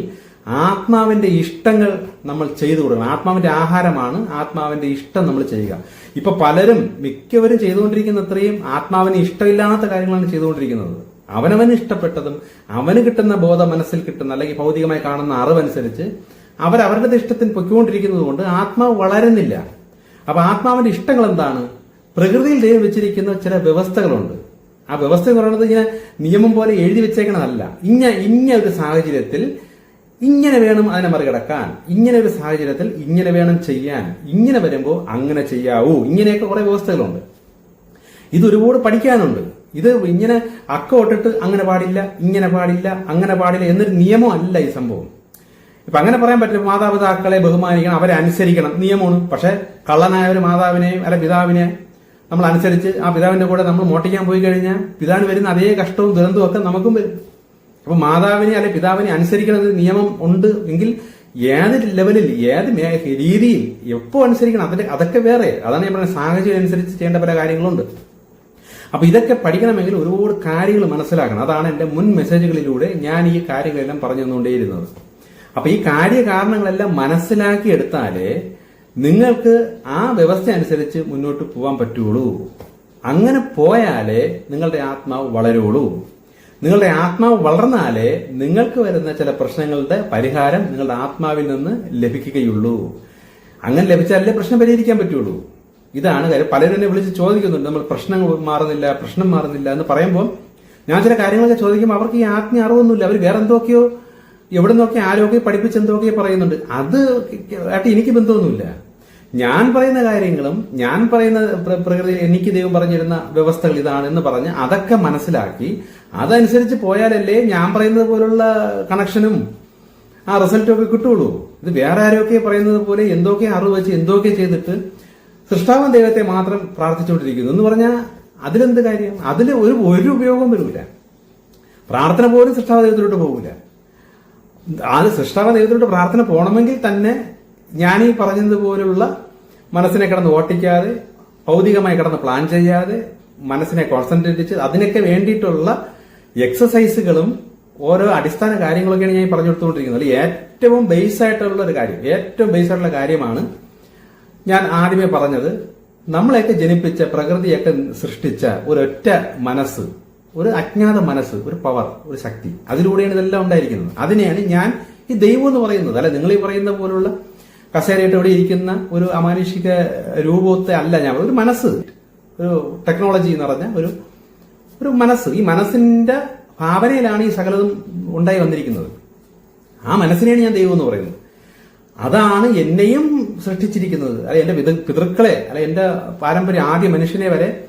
ആത്മാവിന്റെ ഇഷ്ടങ്ങൾ നമ്മൾ ചെയ്തു കൊടുക്കണം. ആത്മാവിന്റെ ആഹാരമാണ് ആത്മാവിന്റെ ഇഷ്ടം നമ്മൾ ചെയ്യുക. ഇപ്പൊ പലരും മിക്കവരും ചെയ്തുകൊണ്ടിരിക്കുന്ന അത്രയും ആത്മാവിന് ഇഷ്ടമില്ലാത്ത കാര്യങ്ങളാണ് ചെയ്തുകൊണ്ടിരിക്കുന്നത്. അവനവന് ഇഷ്ടപ്പെട്ടതും അവന് കിട്ടുന്ന ബോധം മനസ്സിൽ കിട്ടുന്ന അല്ലെങ്കിൽ ഭൗതികമായി കാണുന്ന അറിവനുസരിച്ച് അവർ അവരുടെ ഇഷ്ടത്തിന് പൊയ്ക്കൊണ്ടിരിക്കുന്നത് കൊണ്ട് ആത്മാവ് വളരുന്നില്ല. അപ്പൊ ആത്മാവിന്റെ ഇഷ്ടങ്ങൾ എന്താണ്? പ്രകൃതിയിൽ ദൈവം വെച്ചിരിക്കുന്ന ചില വ്യവസ്ഥകളുണ്ട്. ആ വ്യവസ്ഥ എന്ന് പറയുന്നത് ഇങ്ങനെ നിയമം പോലെ എഴുതി വെച്ചേക്കണതല്ല. ഇങ്ങ ഇങ്ങ ഒരു സാഹചര്യത്തിൽ ഇങ്ങനെ വേണം അതിനെ മറികടക്കാൻ. ഇങ്ങനെ ഒരു സാഹചര്യത്തിൽ ഇങ്ങനെ വേണം ചെയ്യാൻ. ഇങ്ങനെ വരുമ്പോൾ അങ്ങനെ ചെയ്യാവൂ. ഇങ്ങനെയൊക്കെ കുറെ വ്യവസ്ഥകളുണ്ട്. ഇത് ഒരുപാട് പഠിക്കാനുണ്ട്. ഇത് ഇങ്ങനെ അക്ക ഒട്ടിട്ട് അങ്ങനെ പാടില്ല ഇങ്ങനെ പാടില്ല അങ്ങനെ പാടില്ല എന്നൊരു നിയമം അല്ല ഈ സംഭവം. ഇപ്പൊ അങ്ങനെ പറയാൻ പറ്റില്ല. മാതാപിതാക്കളെ ബഹുമാനിക്കണം അവരെ അനുസരിക്കണം. നിയമമാണ്. പക്ഷെ കള്ളനായ ഒരു മാതാവിനെയും അല്ല പിതാവിനെ നമ്മൾ അനുസരിച്ച് ആ പിതാവിന്റെ കൂടെ നമ്മൾ മോട്ടിക്കാൻ പോയി കഴിഞ്ഞാൽ പിതാവിന് വരുന്ന അതേ കഷ്ടവും ദുരന്തവും ഒക്കെ നമുക്കും വരും. അപ്പൊ മാതാവിനെ അല്ലെ പിതാവിനെ അനുസരിക്കണം എന്നൊരു നിയമം ഉണ്ട് എങ്കിൽ ഏത് ലെവലിൽ ഏത് രീതിയിൽ എപ്പോ അനുസരിക്കണം അതിന്റെ അതൊക്കെ വേറെ. അതാണ് ഞാൻ പറയുന്നത് സാഹചര്യം അനുസരിച്ച് ചെയ്യേണ്ട പല കാര്യങ്ങളുണ്ട്. അപ്പൊ ഇതൊക്കെ പഠിക്കണമെങ്കിൽ ഒരുപാട് കാര്യങ്ങൾ മനസ്സിലാക്കണം. അതാണ് എന്റെ മുൻ മെസ്സേജുകളിലൂടെ ഞാൻ ഈ കാര്യങ്ങളെല്ലാം പറഞ്ഞു തന്നുകൊണ്ടേയിരുന്നത്. അപ്പൊ ഈ കാര്യകാരണങ്ങളെല്ലാം മനസ്സിലാക്കി എടുത്താലേ നിങ്ങൾക്ക് ആ വ്യവസ്ഥ അനുസരിച്ച് മുന്നോട്ട് പോകാൻ പറ്റുള്ളൂ. അങ്ങനെ പോയാലേ നിങ്ങളുടെ ആത്മാവ് വളരുള്ളൂ. നിങ്ങളുടെ ആത്മാവ് വളർന്നാലേ നിങ്ങൾക്ക് വരുന്ന ചില പ്രശ്നങ്ങളുടെ പരിഹാരം നിങ്ങളുടെ ആത്മാവിൽ നിന്ന് ലഭിക്കുകയുള്ളൂ. അങ്ങനെ ലഭിച്ചാലേ പ്രശ്നം പരിഹരിക്കാൻ പറ്റുള്ളൂ. ഇതാണ് കാര്യം. പലരും എന്നെ വിളിച്ച് ചോദിക്കുന്നുണ്ട്. നമ്മൾ പ്രശ്നങ്ങൾ മാറുന്നില്ല പ്രശ്നം മാറുന്നില്ല എന്ന് പറയുമ്പോൾ ഞാൻ ചില കാര്യങ്ങളൊക്കെ ചോദിക്കുമ്പോൾ അവർക്ക് ഈ ആത്മീയ അറിവൊന്നുമില്ല. അവർ വേറെ എന്തൊക്കെയോ എവിടെ നിന്നൊക്കെ ആരോഗ്യം പഠിപ്പിച്ച് എന്തൊക്കെയോ പറയുന്നുണ്ട്. അത് ആയിട്ട് എനിക്ക് ബന്ധമൊന്നുമില്ല. ഞാൻ പറയുന്ന കാര്യങ്ങളും ഞാൻ പറയുന്ന പ്രകൃതി എനിക്ക് ദൈവം പറഞ്ഞിരുന്ന വ്യവസ്ഥകൾ ഇതാണെന്ന് പറഞ്ഞ് അതൊക്കെ മനസ്സിലാക്കി അതനുസരിച്ച് പോയാലല്ലേ ഞാൻ പറയുന്നത് പോലുള്ള കണക്ഷനും ആ റിസൾട്ടും ഒക്കെ കിട്ടുള്ളൂ. ഇത് വേറെ ആരൊക്കെ പറയുന്നത് പോലെ എന്തൊക്കെ അറിവ് വെച്ച് എന്തൊക്കെ ചെയ്തിട്ട് സൃഷ്ടാവൻ ദൈവത്തെ മാത്രം പ്രാർത്ഥിച്ചുകൊണ്ടിരിക്കുന്നു എന്ന് പറഞ്ഞാൽ അതിലെന്ത് കാര്യം? അതിൽ ഒരു ഒരു ഉപയോഗം വരില്ല പ്രാർത്ഥന പോലും സൃഷ്ടാവ ദൈവത്തിലോട്ട് പോകില്ല അത് സൃഷ്ടാവ ദൈവത്തിലോട്ട് പ്രാർത്ഥന പോകണമെങ്കിൽ തന്നെ ഞാൻ ഈ പറഞ്ഞതുപോലുള്ള മനസ്സിനെ കിടന്ന് ഓട്ടിക്കാതെ ഭൗതികമായി കിടന്ന് പ്ലാൻ ചെയ്യാതെ മനസ്സിനെ കോൺസെൻട്രേറ്റ് ചെയ്ത് അതിനൊക്കെ വേണ്ടിയിട്ടുള്ള എക്സസൈസുകളും ഓരോ അടിസ്ഥാന കാര്യങ്ങളൊക്കെയാണ് ഞാൻ പറഞ്ഞു കൊടുത്തുകൊണ്ടിരിക്കുന്നത്. ഏറ്റവും ബേസ് ആയിട്ടുള്ള ഒരു കാര്യം ഏറ്റവും ബേസ് ആയിട്ടുള്ള കാര്യമാണ് ഞാൻ ആദ്യമേ പറഞ്ഞത്. നമ്മളെയൊക്കെ ജനിപ്പിച്ച പ്രകൃതിയൊക്കെ സൃഷ്ടിച്ച ഒരൊറ്റ മനസ്സ് ഒരു അജ്ഞാത മനസ്സ് ഒരു പവർ ഒരു ശക്തി അതിലൂടെയാണ് ഇതെല്ലാം ഉണ്ടായിരിക്കുന്നത്. അതിനെയാണ് ഞാൻ ഈ ദൈവം എന്ന് പറയുന്നത്. അല്ലെ നിങ്ങൾ ഈ പറയുന്ന പോലുള്ള കസേരയിട്ട് ഇവിടെ ഇരിക്കുന്ന ഒരു അമാനുഷിക രൂപത്തെ അല്ല ഞാൻ. ഒരു മനസ്സ്. ഒരു ടെക്നോളജി എന്ന് പറഞ്ഞ ഒരു ഒരു മനസ്സ്. ഈ മനസ്സിന്റെ ഭാവനയിലാണ് ഈ സകലതും ഉണ്ടായി വന്നിരിക്കുന്നത്. ആ മനസ്സിനെയാണ് ഞാൻ ദൈവം എന്ന് പറയുന്നത്. അതാണ് എന്നെയും സൃഷ്ടിച്ചിരിക്കുന്നത്. അല്ലെ എന്റെ പിതൃ- പിതൃക്കളെ അല്ലെ എന്റെ പാരമ്പര്യ ആദ്യ മനുഷ്യനെ വരെ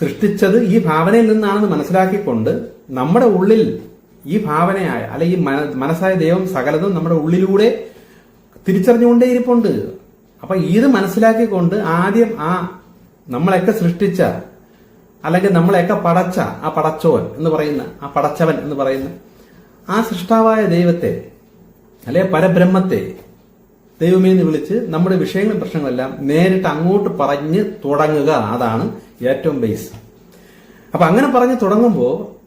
സൃഷ്ടിച്ചത് ഈ ഭാവനയിൽ നിന്നാണെന്ന് മനസ്സിലാക്കിക്കൊണ്ട് നമ്മുടെ ഉള്ളിൽ ഈ ഭാവനയായ അല്ലെ ഈ മനസ്സായ ദൈവം സകലതും നമ്മുടെ ഉള്ളിലൂടെ തിരിച്ചറിഞ്ഞുകൊണ്ടേ ഇരിപ്പുണ്ട്. അപ്പൊ ഇത് മനസ്സിലാക്കിക്കൊണ്ട് ആദ്യം ആ നമ്മളെയൊക്കെ സൃഷ്ടിച്ച അല്ലെങ്കിൽ നമ്മളെയൊക്കെ പടച്ച ആ പടച്ചോൻ എന്ന് പറയുന്ന ആ പടച്ചവൻ എന്ന് പറയുന്ന ആ സൃഷ്ടാവായ ദൈവത്തെ അല്ലെ പരബ്രഹ്മത്തെ ദൈവമേ എന്ന് വിളിച്ച് നമ്മുടെ വിഷയങ്ങളും പ്രശ്നങ്ങളെല്ലാം നേരിട്ട് അങ്ങോട്ട് പറഞ്ഞ് തുടങ്ങുക. അതാണ് ഏറ്റവും ബേസ് അപ്പൊ അങ്ങനെ പറഞ്ഞ് തുടങ്ങുമ്പോൾ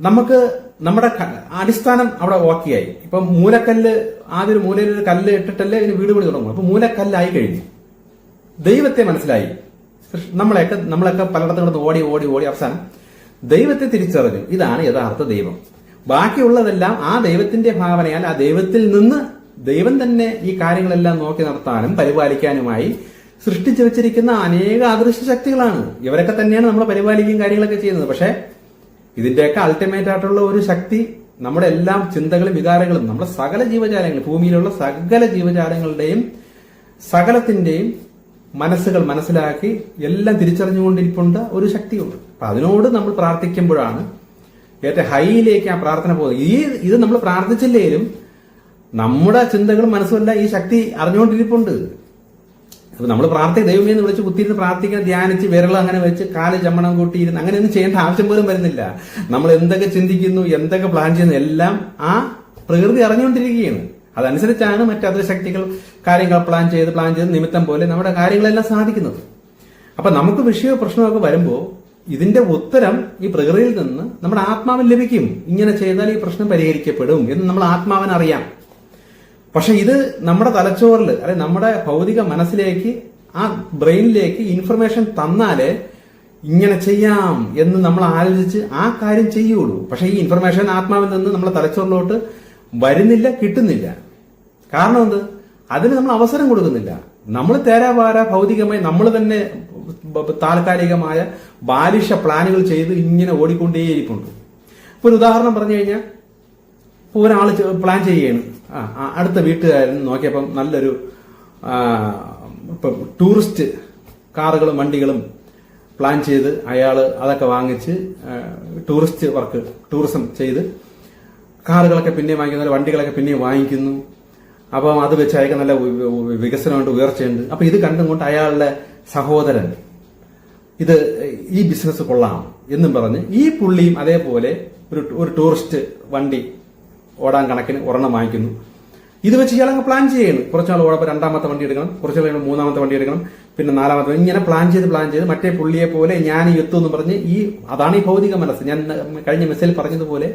നമുക്ക് നമ്മുടെ അടിസ്ഥാനം അവിടെ ഓക്കെയായി. ഇപ്പൊ മൂലക്കല്ല് ആദ്യം ഒരു മൂലയിൽ ഒരു കല്ല് ഇട്ടിട്ടല്ലേ ഇതിന് വീട് പണി തുടങ്ങും അപ്പൊ മൂലക്കല്ലായി കഴിഞ്ഞു. ദൈവത്തെ മനസ്സിലായി. നമ്മളെയൊക്കെ നമ്മളൊക്കെ പലയിടത്തും ഓടി ഓടി ഓടി അവസാനം ദൈവത്തെ തിരിച്ചറിഞ്ഞു. ഇതാണ് യഥാർത്ഥ ദൈവം. ബാക്കിയുള്ളതെല്ലാം ആ ദൈവത്തിന്റെ ഭാവനയാൽ ആ ദൈവത്തിൽ നിന്ന് ദൈവം തന്നെ ഈ കാര്യങ്ങളെല്ലാം നോക്കി നടത്താനും പരിപാലിക്കാനുമായി സൃഷ്ടിച്ചു വെച്ചിരിക്കുന്ന അനേക അദൃശ്യ ശക്തികളാണ്. ഇവരൊക്കെ തന്നെയാണ് നമ്മൾ പരിപാലിക്കുകയും കാര്യങ്ങളൊക്കെ ചെയ്യുന്നത്. പക്ഷേ ഇതിന്റെയൊക്കെ അൾട്ടിമേറ്റ് ആയിട്ടുള്ള ഒരു ശക്തി നമ്മുടെ എല്ലാം ചിന്തകളും വികാരങ്ങളും നമ്മുടെ സകല ജീവജാലങ്ങൾ ഭൂമിയിലുള്ള സകല ജീവജാലങ്ങളുടെയും സകലത്തിന്റെയും മനസ്സുകൾ മനസ്സിലാക്കി എല്ലാം തിരിച്ചറിഞ്ഞുകൊണ്ടിരിപ്പുണ്ട് ഒരു ശക്തിയുണ്ട്. അപ്പൊ അതിനോട് നമ്മൾ പ്രാർത്ഥിക്കുമ്പോഴാണ് ഏറ്റവും ഹൈയിലേക്ക് ആ പ്രാർത്ഥന പോകുന്നത്. ഈ ഇത് നമ്മൾ പ്രാർത്ഥിച്ചില്ലെങ്കിലും നമ്മുടെ ചിന്തകളും മനസ്സുമെല്ലാം ഈ ശക്തി അറിഞ്ഞുകൊണ്ടിരിപ്പുണ്ട്. അപ്പൊ നമ്മൾ പ്രാർത്ഥിക്കുക ദൈവമേ എന്ന് വിളിച്ച് കുത്തിയിരുന്ന് പ്രാർത്ഥിക്കാൻ ധ്യാനിച്ച് വിരൽ അങ്ങനെ വെച്ച് കാൽ ചമ്മണം കൂട്ടിയിരുന്ന് അങ്ങനെയൊന്നും ചെയ്യേണ്ട ആവശ്യം പോലും വരുന്നില്ല. നമ്മൾ എന്തൊക്കെ ചിന്തിക്കുന്നു എന്തൊക്കെ പ്ലാൻ ചെയ്യുന്നു എല്ലാം ആ പ്രകൃതി അറിഞ്ഞുകൊണ്ടിരിക്കുകയാണ്. അതനുസരിച്ചാണ് മറ്റു ശക്തികൾ കാര്യങ്ങൾ പ്ലാൻ ചെയ്ത് പ്ലാൻ ചെയ്ത് നിമിത്തം പോലെ നമ്മുടെ കാര്യങ്ങളെല്ലാം സാധിക്കുന്നത്. അപ്പൊ നമുക്ക് വിഷയമോ പ്രശ്നമൊക്കെ വരുമ്പോൾ ഇതിന്റെ ഉത്തരം ഈ പ്രകൃതിയിൽ നിന്ന് നമ്മുടെ ആത്മാവിന് ലഭിക്കും. ഇങ്ങനെ ചെയ്താൽ ഈ പ്രശ്നം പരിഹരിക്കപ്പെടും എന്ന് നമ്മൾ ആത്മാവിന് അറിയാം പക്ഷെ ഇത് നമ്മുടെ തലച്ചോറിൽ അല്ലെ നമ്മുടെ ഭൗതിക മനസ്സിലേക്ക് ആ ബ്രെയിനിലേക്ക് ഇൻഫർമേഷൻ തന്നാലേ ഇങ്ങനെ ചെയ്യാം എന്ന് നമ്മൾ ആലോചിച്ച് ആ കാര്യം ചെയ്യുള്ളൂ പക്ഷെ ഈ ഇൻഫർമേഷൻ ആത്മാവിൽ നിന്ന് നമ്മുടെ തലച്ചോറിലോട്ട് വരുന്നില്ല കിട്ടുന്നില്ല. കാരണം എന്ത്? അതിന് നമ്മൾ അവസരം കൊടുക്കുന്നില്ല. നമ്മൾ തേരാപാര ഭൗതികമായി നമ്മൾ തന്നെ താൽക്കാലികമായ ബാലിഷ പ്ലാനുകൾ ചെയ്ത് ഇങ്ങനെ ഓടിക്കൊണ്ടേയിരിപ്പുണ്ട്. ഇപ്പൊ ഒരു ഉദാഹരണം പറഞ്ഞു കഴിഞ്ഞാൽ ഇപ്പോൾ ഒരാൾ പ്ലാൻ ചെയ്യുകയാണ്. ആ അടുത്ത വീട്ടുകാരൻ നോക്കിയപ്പം നല്ലൊരു ഇപ്പം ടൂറിസ്റ്റ് കാറുകളും വണ്ടികളും പ്ലാൻ ചെയ്ത് അയാൾ അതൊക്കെ വാങ്ങിച്ച് ടൂറിസ്റ്റ് വർക്ക് ടൂറിസം ചെയ്ത് കാറുകളൊക്കെ പിന്നെയും വാങ്ങിക്കുന്നു വണ്ടികളൊക്കെ പിന്നെയും വാങ്ങിക്കുന്നു. അപ്പം അത് വെച്ച് അയാൾക്ക് നല്ല വികസനമുണ്ട് ഉയർച്ചയുണ്ട്. അപ്പൊ ഇത് കണ്ടും കൊണ്ട് അയാളുടെ സഹോദരൻ ഇത് ഈ ബിസിനസ് കൊള്ളാം എന്നും പറഞ്ഞ് ഈ പുള്ളിയും അതേപോലെ ഒരു ഒരു ടൂറിസ്റ്റ് വണ്ടി ഓടാൻ കണക്കിന് ഒരെണ്ണം വാങ്ങിക്കുന്നു. ഇത് വെച്ച് ഇയാളങ്ങ് പ്ലാൻ ചെയ്യുന്നു കുറച്ചാൾ ഓടപ്പോൾ രണ്ടാമത്തെ വണ്ടി എടുക്കണം. കുറച്ച് കഴിയുമ്പോൾ മൂന്നാമത്തെ വണ്ടി എടുക്കണം. പിന്നെ നാലാമത്തെ ഇങ്ങനെ പ്ലാൻ ചെയ്ത് പ്ലാൻ ചെയ്ത് മറ്റേ പുള്ളിയെ പോലെ ഞാൻ ഈ എത്തും എന്ന് പറഞ്ഞ് ഈ അതാണ് ഈ ഭൗതിക മനസ്സ്. ഞാൻ കഴിഞ്ഞ മെസ്സേജിൽ പറഞ്ഞതുപോലെ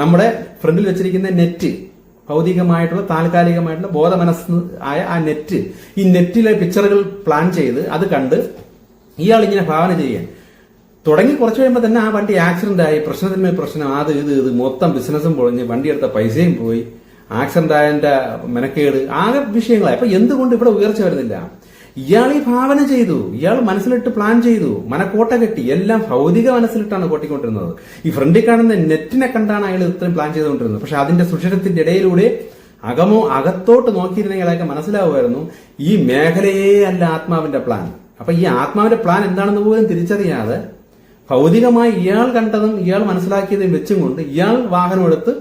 നമ്മുടെ ഫ്രണ്ടിൽ വെച്ചിരിക്കുന്ന നെറ്റ് ഭൗതികമായിട്ടുള്ള താൽക്കാലികമായിട്ടുള്ള ബോധമനസ് ആയ ആ നെറ്റ് ഈ നെറ്റിലെ പിക്ചറുകൾ പ്ലാൻ ചെയ്ത് അത് കണ്ട് ഇയാൾ ഇങ്ങനെ ഭാവന ചെയ്യാൻ തുടങ്ങി കുറച്ച് കഴിയുമ്പോൾ തന്നെ ആ വണ്ടി ആക്സിഡന്റ് ആയി പ്രശ്നത്തിന്മേൽ പ്രശ്നം അത് ഇത് ഇത് മൊത്തം ബിസിനസ്സും പൊളിഞ്ഞ് വണ്ടി എടുത്ത പൈസയും പോയി. ആക്സിഡന്റ് ആയതിന്റെ മെനക്കേട് ആകെ വിഷയങ്ങളായി. അപ്പൊ എന്തുകൊണ്ട് ഇവിടെ ഉയർച്ച വരുന്നില്ല? ഇയാൾ ഈ ഭാവന ചെയ്തു. ഇയാൾ മനസ്സിലിട്ട് പ്ലാൻ ചെയ്തു. മനക്കോട്ട കെട്ടി. എല്ലാം ഭൗതിക മനസ്സിലിട്ടാണ് കൊട്ടിക്കൊണ്ടിരുന്നത്. ഈ ഫ്രണ്ടിൽ കാണുന്ന നെറ്റിനെ കണ്ടാണ് അയാൾ ഇത്രയും പ്ലാൻ ചെയ്തുകൊണ്ടിരുന്നത്. പക്ഷെ അതിന്റെ സുഷിരത്തിന്റെ ഇടയിലൂടെ അകമോ അകത്തോട്ട് നോക്കിയിരുന്നെങ്കിൽ അയാൾക്ക് മനസ്സിലാവുമായിരുന്നു. ഈ മേഖലയേ അല്ല ആത്മാവിന്റെ പ്ലാൻ അപ്പൊ ഈ ആത്മാവിന്റെ പ്ലാൻ എന്താണെന്ന് പോലും തിരിച്ചറിയാതെ ഭൗതികമായി ഇയാൾ കണ്ടതും ഇയാൾ മനസ്സിലാക്കിയതും വെച്ചും കൊണ്ട് ഇയാൾ വാഹനം എടുത്ത്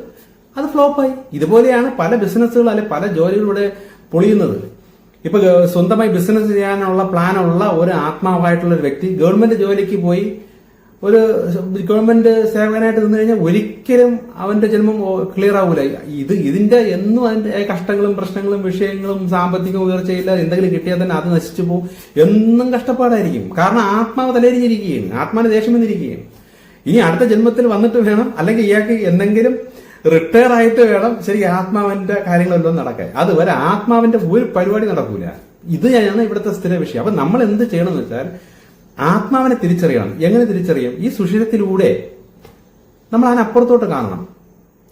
അത് ഫ്ലോപ്പായി. ഇതുപോലെയാണ് പല ബിസിനസ്സുകൾ അല്ലെ പല ജോലികളിലൂടെ പൊളിയുന്നത്. ഇപ്പൊ സ്വന്തമായി ബിസിനസ് ചെയ്യാനുള്ള പ്ലാനുള്ള ഒരു ആത്മാവായിട്ടുള്ള ഒരു വ്യക്തി ഗവൺമെന്റ് ജോലിക്ക് പോയി ഒരു ഗവൺമെന്റ് സേവകനായിട്ട് നിന്ന് കഴിഞ്ഞാൽ ഒരിക്കലും അവന്റെ ജന്മം ക്ലിയർ ആവൂല. ഇത് ഇതിന്റെ എന്നും അതിന്റെ കഷ്ടങ്ങളും പ്രശ്നങ്ങളും വിഷയങ്ങളും സാമ്പത്തിക ഉയർച്ചയില്ല എന്തെങ്കിലും കിട്ടിയാൽ തന്നെ അത് നശിച്ചു പോകും. എന്നും കഷ്ടപ്പാടായിരിക്കും. കാരണം ആത്മാവ് തലേരിഞ്ഞിരിക്കുകയും ആത്മാവിന് ദേഷ്യം വന്നിരിക്കുകയാണ്. ഇനി അടുത്ത ജന്മത്തിൽ വന്നിട്ട് വേണം അല്ലെങ്കിൽ ഇയാൾക്ക് എന്തെങ്കിലും റിട്ടയർ ആയിട്ട് വേണം ശരി ആത്മാവിന്റെ കാര്യങ്ങളെല്ലാം നടക്കാൻ. അതുവരെ ആത്മാവിന്റെ ഒരു പരിപാടി നടക്കൂല. ഇത് തന്നെയാണ് ഇവിടുത്തെ സ്ഥിര വിഷയം. അപ്പൊ നമ്മൾ എന്ത് ചെയ്യണമെന്ന് വെച്ചാൽ ആത്മാവിനെ തിരിച്ചറിയണം. എങ്ങനെ തിരിച്ചറിയും? ഈ സുഷിരത്തിലൂടെ നമ്മൾ അതിനപ്പുറത്തോട്ട് കാണണം.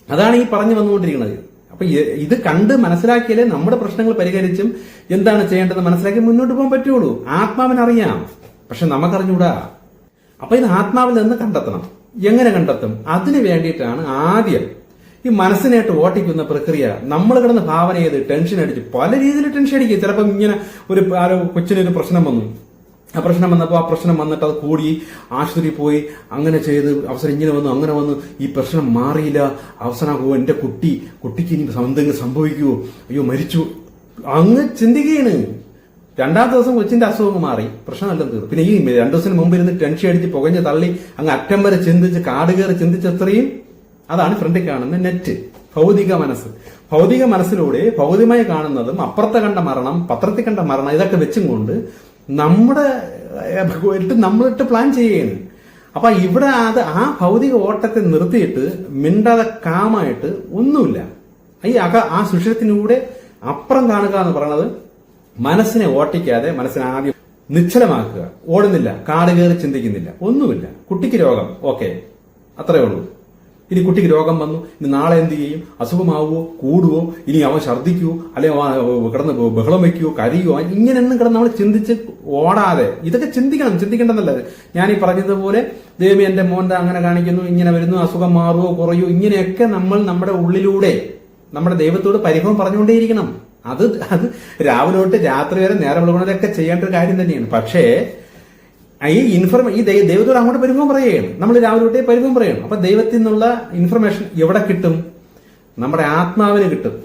അതാണ് ഈ പറഞ്ഞു വന്നുകൊണ്ടിരിക്കുന്നത്. അപ്പൊ ഇത് കണ്ട് മനസ്സിലാക്കിയാലേ നമ്മുടെ പ്രശ്നങ്ങൾ പരിഹരിച്ചും എന്താണ് ചെയ്യേണ്ടത് മനസ്സിലാക്കി മുന്നോട്ട് പോകാൻ പറ്റുള്ളൂ. ആത്മാവിനറിയാം. പക്ഷെ നമുക്കറിഞ്ഞൂടാ. അപ്പൊ ഇത് ആത്മാവിൽ നിന്ന് കണ്ടെത്തണം. എങ്ങനെ കണ്ടെത്തും? അതിനു വേണ്ടിയിട്ടാണ് ആദ്യം ഈ മനസ്സിനായിട്ട് ഓട്ടിക്കുന്ന പ്രക്രിയ. നമ്മൾ കിടന്ന് ഭാവന ചെയ്ത് ടെൻഷൻ അടിച്ച് പല രീതിയിൽ ടെൻഷൻ അടിക്കും. ചിലപ്പം ഇങ്ങനെ ഒരു കൊച്ചിനൊരു പ്രശ്നം വന്നു. പ്രശ്നം വന്നപ്പോൾ ആ പ്രശ്നം വന്നിട്ട് അത് കൂടി ആശുപത്രിയിൽ പോയി അങ്ങനെ ചെയ്ത് അവസരം ഇങ്ങനെ വന്നു അങ്ങനെ വന്നു. ഈ പ്രശ്നം മാറിയില്ല. അവസാനമാകുമോ എന്റെ കുട്ടി കുട്ടിക്ക് ഇനി എന്തെങ്കിലും സംഭവിക്കുമോ അയ്യോ മരിച്ചു. അങ്ങ് ചിന്തിക്കുകയാണ്. രണ്ടാം ദിവസം കൊച്ചിന്റെ അസുഖം മാറി. പ്രശ്നമല്ലെന്ന് തീർന്നു. പിന്നെ ഈ രണ്ടു ദിവസത്തിന് മുമ്പ് ഇരുന്ന് ടെൻഷൻ അടിച്ച് പുകഞ്ഞ് തള്ളി അങ്ങ് അറ്റം വരെ ചിന്തിച്ച് കാട് കയറി ചിന്തിച്ചത്രയും അതാണ് ഫ്രണ്ടിൽ കാണുന്ന നെറ്റ്. ഭൗതിക മനസ്സ്. ഭൗതിക മനസ്സിലൂടെ ഭൗതികമായി കാണുന്നതും അപ്പുറത്തെ കണ്ട മരണം പത്രത്തിൽ കണ്ട മരണം ഇതൊക്കെ വെച്ചും കൊണ്ട് നമ്മുടെ നമ്മളിട്ട് പ്ലാൻ ചെയ്യുകയാണ്. അപ്പൊ ഇവിടെ അത് ആ ഭൗതിക ഓട്ടത്തെ നിർത്തിയിട്ട് മിണ്ടാതെ കാമായിട്ട് ഒന്നുമില്ല. ഈ അക ആ സുഷിരത്തിനൂടെ അപ്പുറം കാണുക എന്ന് പറയുന്നത് മനസ്സിനെ ഓട്ടിക്കാതെ മനസ്സിനെ ആദ്യം നിശ്ചലമാക്കുക. ഓടുന്നില്ല കാട് കയറി ചിന്തിക്കുന്നില്ല. ഒന്നുമില്ല. കുട്ടിക്ക് രോഗം. ഓക്കെ. അത്രേ ഉള്ളൂ. ഇനി കുട്ടിക്ക് രോഗം വന്നു ഇനി നാളെ എന്ത് ചെയ്യും? അസുഖമാവുമോ കൂടുവോ? ഇനി അവൻ ഛർദ്ദിക്കുവോ? അല്ലെങ്കിൽ കിടന്ന് ബഹളം വയ്ക്കുവോ? കരിയോ ഇങ്ങനെയൊന്നും കിടന്ന് നമ്മൾ ചിന്തിച്ച് ഓടാതെ ഇതൊക്കെ ചിന്തിക്കണം ചിന്തിക്കേണ്ടെന്നല്ല ഞാൻ ഈ പറഞ്ഞതുപോലെ ദേവി എന്റെ മോന്റെ അങ്ങനെ കാണിക്കുന്നു ഇങ്ങനെ വരുന്നു അസുഖം മാറുമോ കുറയോ ഇങ്ങനെയൊക്കെ നമ്മൾ നമ്മുടെ ഉള്ളിലൂടെ നമ്മുടെ ദൈവത്തോട് പരിഭവം പറഞ്ഞുകൊണ്ടേയിരിക്കണം. അത് അത് രാവിലെ തൊട്ട് രാത്രി വരെ നേരം വിളിക്കുന്നതൊക്കെ ചെയ്യേണ്ട ഒരു കാര്യം തന്നെയാണ്. പക്ഷേ ഈ ഇൻഫർമേ ഈ ദൈവത്തോട് അങ്ങോട്ട് പരിഭവം പറയുകയാണ്. നമ്മൾ രാവിലെ തൊട്ടേ പരിഭവം പറയണം അപ്പൊ ദൈവത്തിൽ നിന്നുള്ള ഇൻഫർമേഷൻ എവിടെ കിട്ടും? നമ്മുടെ ആത്മാവിന് കിട്ടും.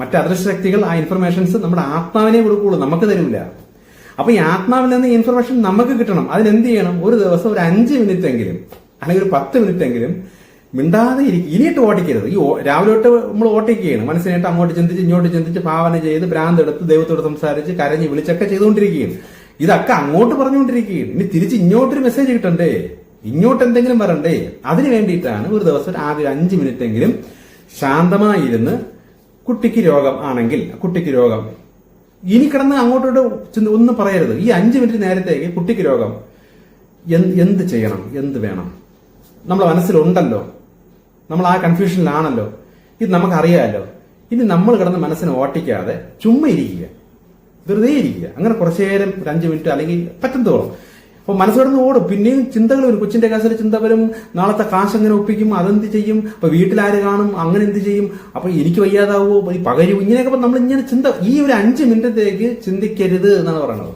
മറ്റ് ശക്തികൾ ആ ഇൻഫർമേഷൻസ് നമ്മുടെ ആത്മാവിനെ കൊടുക്കുള്ളൂ നമുക്ക് തരില്ല അപ്പൊ ഈ ആത്മാവിൽ നിന്ന് ഇൻഫർമേഷൻ നമുക്ക് കിട്ടണം. അതിനെന്ത് ചെയ്യണം? ഒരു ദിവസം ഒരു അഞ്ച് മിനിറ്റ് എങ്കിലും അല്ലെങ്കിൽ ഒരു പത്ത് മിനിറ്റ് എങ്കിലും മിണ്ടാതെ ഇരിക്കും. ഇനിയിട്ട് ഓട്ടിക്കരുത് ഈ രാവിലെ തൊട്ട് നമ്മൾ ഓട്ടിക്കുകയാണ് മനസ്സിനായിട്ട് അങ്ങോട്ട് ചിന്തിച്ച് ഇങ്ങോട്ട് ചിന്തിച്ച് ഭാവന ചെയ്ത് ഭ്രാന്ത് എടുത്ത് ദൈവത്തോട് സംസാരിച്ച് കരഞ്ഞ് വിളിച്ചൊക്കെ ചെയ്തുകൊണ്ടിരിക്കുകയാണ്. ഇതൊക്കെ അങ്ങോട്ട് പറഞ്ഞുകൊണ്ടിരിക്കുകയാണ്. ഇനി തിരിച്ച് ഇങ്ങോട്ടൊരു മെസ്സേജ് കിട്ടണ്ടേ? ഇങ്ങോട്ട് എന്തെങ്കിലും വരണ്ടേ? അതിന് വേണ്ടിയിട്ടാണ് ഒരു ദിവസം ആദ്യം അഞ്ച് മിനിറ്റ് എങ്കിലും ശാന്തമായിരുന്ന് കുട്ടിക്ക് രോഗം ആണെങ്കിൽ കുട്ടിക്ക് രോഗം. ഇനി കിടന്ന് അങ്ങോട്ടോട്ട് ഒന്നും പറയരുത്. ഈ അഞ്ച് മിനിറ്റ് നേരത്തേക്ക് കുട്ടിക്ക് രോഗം. എന്ത് ചെയ്യണം? എന്ത് വേണം? നമ്മുടെ മനസ്സിലുണ്ടല്ലോ. നമ്മൾ ആ കൺഫ്യൂഷനിലാണല്ലോ ഇത് നമുക്കറിയാമല്ലോ ഇനി നമ്മൾ കിടന്ന് മനസ്സിനെ ഓട്ടിക്കാതെ ചുമ്മാ ഇരിക്കുക. വെറുതെ ഇരിക്കുക. അങ്ങനെ കുറച്ചു നേരം ഒരു അഞ്ച് മിനിറ്റ് അല്ലെങ്കിൽ പറ്റത്തോളം. അപ്പൊ മനസ്സോടന്ന് ഓടും. പിന്നെയും ചിന്തകൾ വരും. കൊച്ചിന്റെ കാശിൽ ചിന്ത വരും. നാളത്തെ കാശ് എങ്ങനെ ഒപ്പിക്കും? അതെന്ത് ചെയ്യും? അപ്പൊ വീട്ടിലാര് കാണും? അങ്ങനെ എന്ത് ചെയ്യും? അപ്പൊ എനിക്ക് വയ്യാതാവോ? പകരും? ഇങ്ങനെയൊക്കെ നമ്മൾ ഇങ്ങനെ ചിന്ത ഈ ഒരു അഞ്ച് മിനിറ്റത്തേക്ക് ചിന്തിക്കരുത് എന്നാണ് പറയുന്നത്.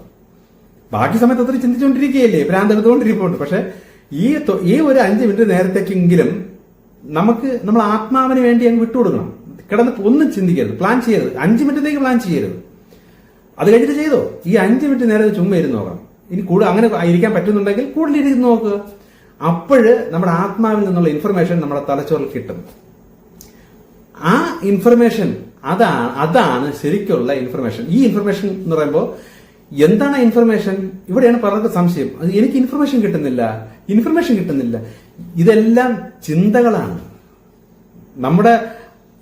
ബാക്കി സമയത്ത് അത്ര ചിന്തിച്ചുകൊണ്ടിരിക്കുകയല്ലേ ഭ്രാന്ത് എടുത്തുകൊണ്ടിരിപ്പുണ്ട് പക്ഷെ ഈ ഈ ഒരു അഞ്ച് മിനിറ്റ് നേരത്തേക്കെങ്കിലും നമുക്ക് നമ്മൾ ആത്മാവിന് വേണ്ടി അങ്ങ് വിട്ടുകൊടുക്കണം. കിടന്ന് ഒന്നും ചിന്തിക്കരുത്. പ്ലാൻ ചെയ്യരുത്. അഞ്ച് മിനിറ്റത്തേക്ക് പ്ലാൻ ചെയ്യരുത്. അത് കഴിഞ്ഞിട്ട് ചെയ്തോ? ഈ അഞ്ച് മിനിറ്റ് നേരം ചുമ്മാ ഇരുന്ന് നോക്കാം ഇനി കൂടുതൽ അങ്ങനെ ഇരിക്കാൻ പറ്റുന്നുണ്ടെങ്കിൽ കൂടുതൽ ഇരുന്ന് നോക്കുക അപ്പോഴ് നമ്മുടെ ആത്മാവിൽ നിന്നുള്ള ഇൻഫർമേഷൻ നമ്മുടെ തലച്ചോറിൽ കിട്ടും. ആ ഇൻഫർമേഷൻ അതാണ് അതാണ് ശരിക്കുള്ള ഇൻഫർമേഷൻ ഈ ഇൻഫർമേഷൻ എന്ന് പറയുമ്പോൾ എന്താണ് ഇൻഫർമേഷൻ ഇവിടെയാണ് പലർക്കും സംശയം. അത് എനിക്ക് ഇൻഫർമേഷൻ കിട്ടുന്നില്ല. ഇൻഫർമേഷൻ കിട്ടുന്നില്ല. ഇതെല്ലാം ചിന്തകളാണ്. നമ്മുടെ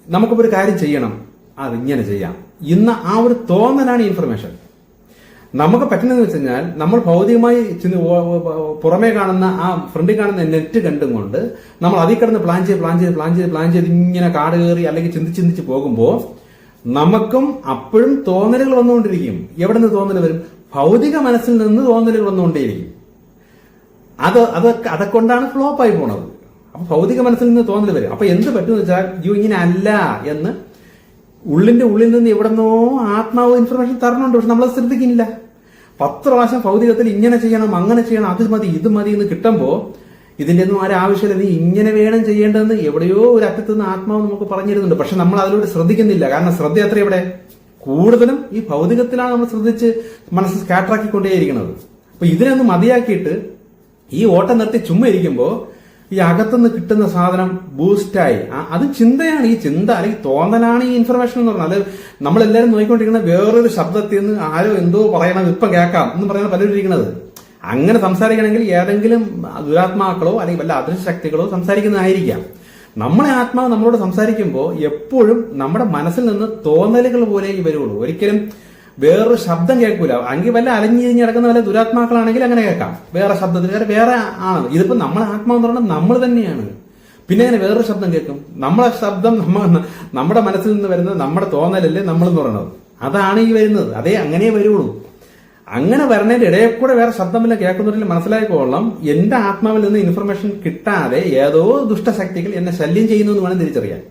നമുക്കിപ്പോ ഒരു കാര്യം ചെയ്യണം. അത് ഇങ്ങനെ ചെയ്യാം. ഇന്ന് ആ ഒരു തോന്നലാണ് ഇൻഫർമേഷൻ നമുക്ക് പറ്റുന്നതെന്ന് വെച്ച് കഴിഞ്ഞാൽ നമ്മൾ ഭൗതികമായി പുറമേ കാണുന്ന ആ ഫ്രണ്ടിൽ കാണുന്ന നെറ്റ് കണ്ടും കൊണ്ട് നമ്മൾ അതിൽ കിടന്ന് പ്ലാൻ ചെയ്ത് പ്ലാൻ ചെയ്ത് പ്ലാൻ ചെയ്ത് പ്ലാൻ ചെയ്ത് ഇങ്ങനെ കാട് കയറി അല്ലെങ്കിൽ ചിന്തിച്ച് ചിന്തിച്ച് പോകുമ്പോൾ നമുക്കും അപ്പോഴും തോന്നലുകൾ വന്നുകൊണ്ടിരിക്കും. എവിടെ നിന്ന് തോന്നൽ വരും? ഭൗതിക മനസ്സിൽ നിന്ന് തോന്നലുകൾ വന്നുകൊണ്ടേയിരിക്കും. അത് അതൊക്കെ അതൊക്കൊണ്ടാണ് ഫ്ലോപ്പായി പോണത്. അപ്പൊ ഭൗതിക മനസ്സിൽ നിന്ന് തോന്നൽ വരും. അപ്പൊ എന്ത് പറ്റുമെന്ന് വെച്ചാൽ യു ഇങ്ങനെ അല്ല എന്ന് ഉള്ളിന്റെ ഉള്ളിൽ നിന്ന് എവിടെന്നോ ആത്മാവ് ഇൻഫർമേഷൻ തരണുണ്ട് പക്ഷെ നമ്മളത് ശ്രദ്ധിക്കുന്നില്ല. പത്ത് പ്രാവശ്യം ഭൗതികത്തിൽ ഇങ്ങനെ ചെയ്യണം അങ്ങനെ ചെയ്യണം അത് മതി ഇത് മതി എന്ന് കിട്ടുമ്പോ ഇതിന്റെ ഒന്നും ആരും ആവശ്യമില്ല. നീ ഇങ്ങനെ വേണം ചെയ്യേണ്ടതെന്ന് എവിടെയോ ഒരു അറ്റത്ത് നിന്ന് ആത്മാവ് നമുക്ക് പറഞ്ഞിരുന്നുണ്ട്. പക്ഷെ നമ്മൾ അതിലൂടെ ശ്രദ്ധിക്കുന്നില്ല. കാരണം ശ്രദ്ധ അത്ര ഇവിടെ? കൂടുതലും ഈ ഭൗതികത്തിലാണ് നമ്മൾ ശ്രദ്ധിച്ച് മനസ്സ് സ്കാറ്ററാക്കിക്കൊണ്ടേയിരിക്കുന്നത് അപ്പൊ ഇതിനൊന്ന് മതിയാക്കിയിട്ട് ഈ ഓട്ടം നിർത്തി ചുമ്മാ ഇരിക്കുമ്പോ ഈ അകത്തുനിന്ന് കിട്ടുന്ന സാധനം ബൂസ്റ്റായി അത് ചിന്തയാണ്. ഈ ചിന്ത അല്ലെങ്കിൽ തോന്നലാണ് ഈ ഇൻഫർമേഷൻ എന്ന് പറഞ്ഞാൽ. അത് നമ്മളെല്ലാവരും നോക്കിക്കൊണ്ടിരിക്കുന്ന വേറൊരു ശബ്ദത്തിൽ നിന്ന് ആരോ എന്തോ പറയണം ഇപ്പം കേൾക്കാം എന്ന് പറയുന്ന പലരും ഇരിക്കുന്നത്. അങ്ങനെ സംസാരിക്കണമെങ്കിൽ ഏതെങ്കിലും ദുരാത്മാക്കളോ അല്ലെങ്കിൽ വല്ല അദൃശ്യ ശക്തികളോ സംസാരിക്കുന്നതായിരിക്കാം. നമ്മളെ ആത്മാവ് നമ്മളോട് സംസാരിക്കുമ്പോൾ എപ്പോഴും നമ്മുടെ മനസ്സിൽ നിന്ന് തോന്നലുകൾ പോലെ വരുള്ളൂ. ഒരിക്കലും വേറൊരു ശബ്ദം കേൾക്കൂല. അല്ലെങ്കിൽ വല്ല അലഞ്ഞിരിഞ്ഞ് കിടക്കുന്ന വല്ല ദുരാത്മാക്കളാണെങ്കിൽ അങ്ങനെ കേൾക്കാം. വേറെ ശബ്ദത്തിൽ വേറെ ആണ്. ഇതിപ്പോ നമ്മളെ ആത്മാ എന്ന് പറയുന്നത് നമ്മൾ തന്നെയാണ്. പിന്നെ അങ്ങനെ വേറൊരു ശബ്ദം കേൾക്കും. നമ്മളെ ശബ്ദം നമ്മ നമ്മുടെ മനസ്സിൽ നിന്ന് വരുന്നത് നമ്മുടെ തോന്നലല്ലേ നമ്മൾ എന്ന് പറയുന്നത്. അതാണ് ഈ വരുന്നത്. അതേ അങ്ങനെ വരുള്ളൂ അങ്ങനെ വരണതിന്റെ ഇടയിൽ കൂടെ വേറെ ശബ്ദമെല്ലാം മനസ്സിലായി മനസ്സിലായിക്കോളാം എന്റെ ആത്മാവിൽ നിന്ന് ഇൻഫർമേഷൻ കിട്ടാതെ ഏതോ ദുഷ്ടശക്തികൾ എന്നെ ശല്യം ചെയ്യുന്നു എന്ന് വേണം തിരിച്ചറിയാൻ.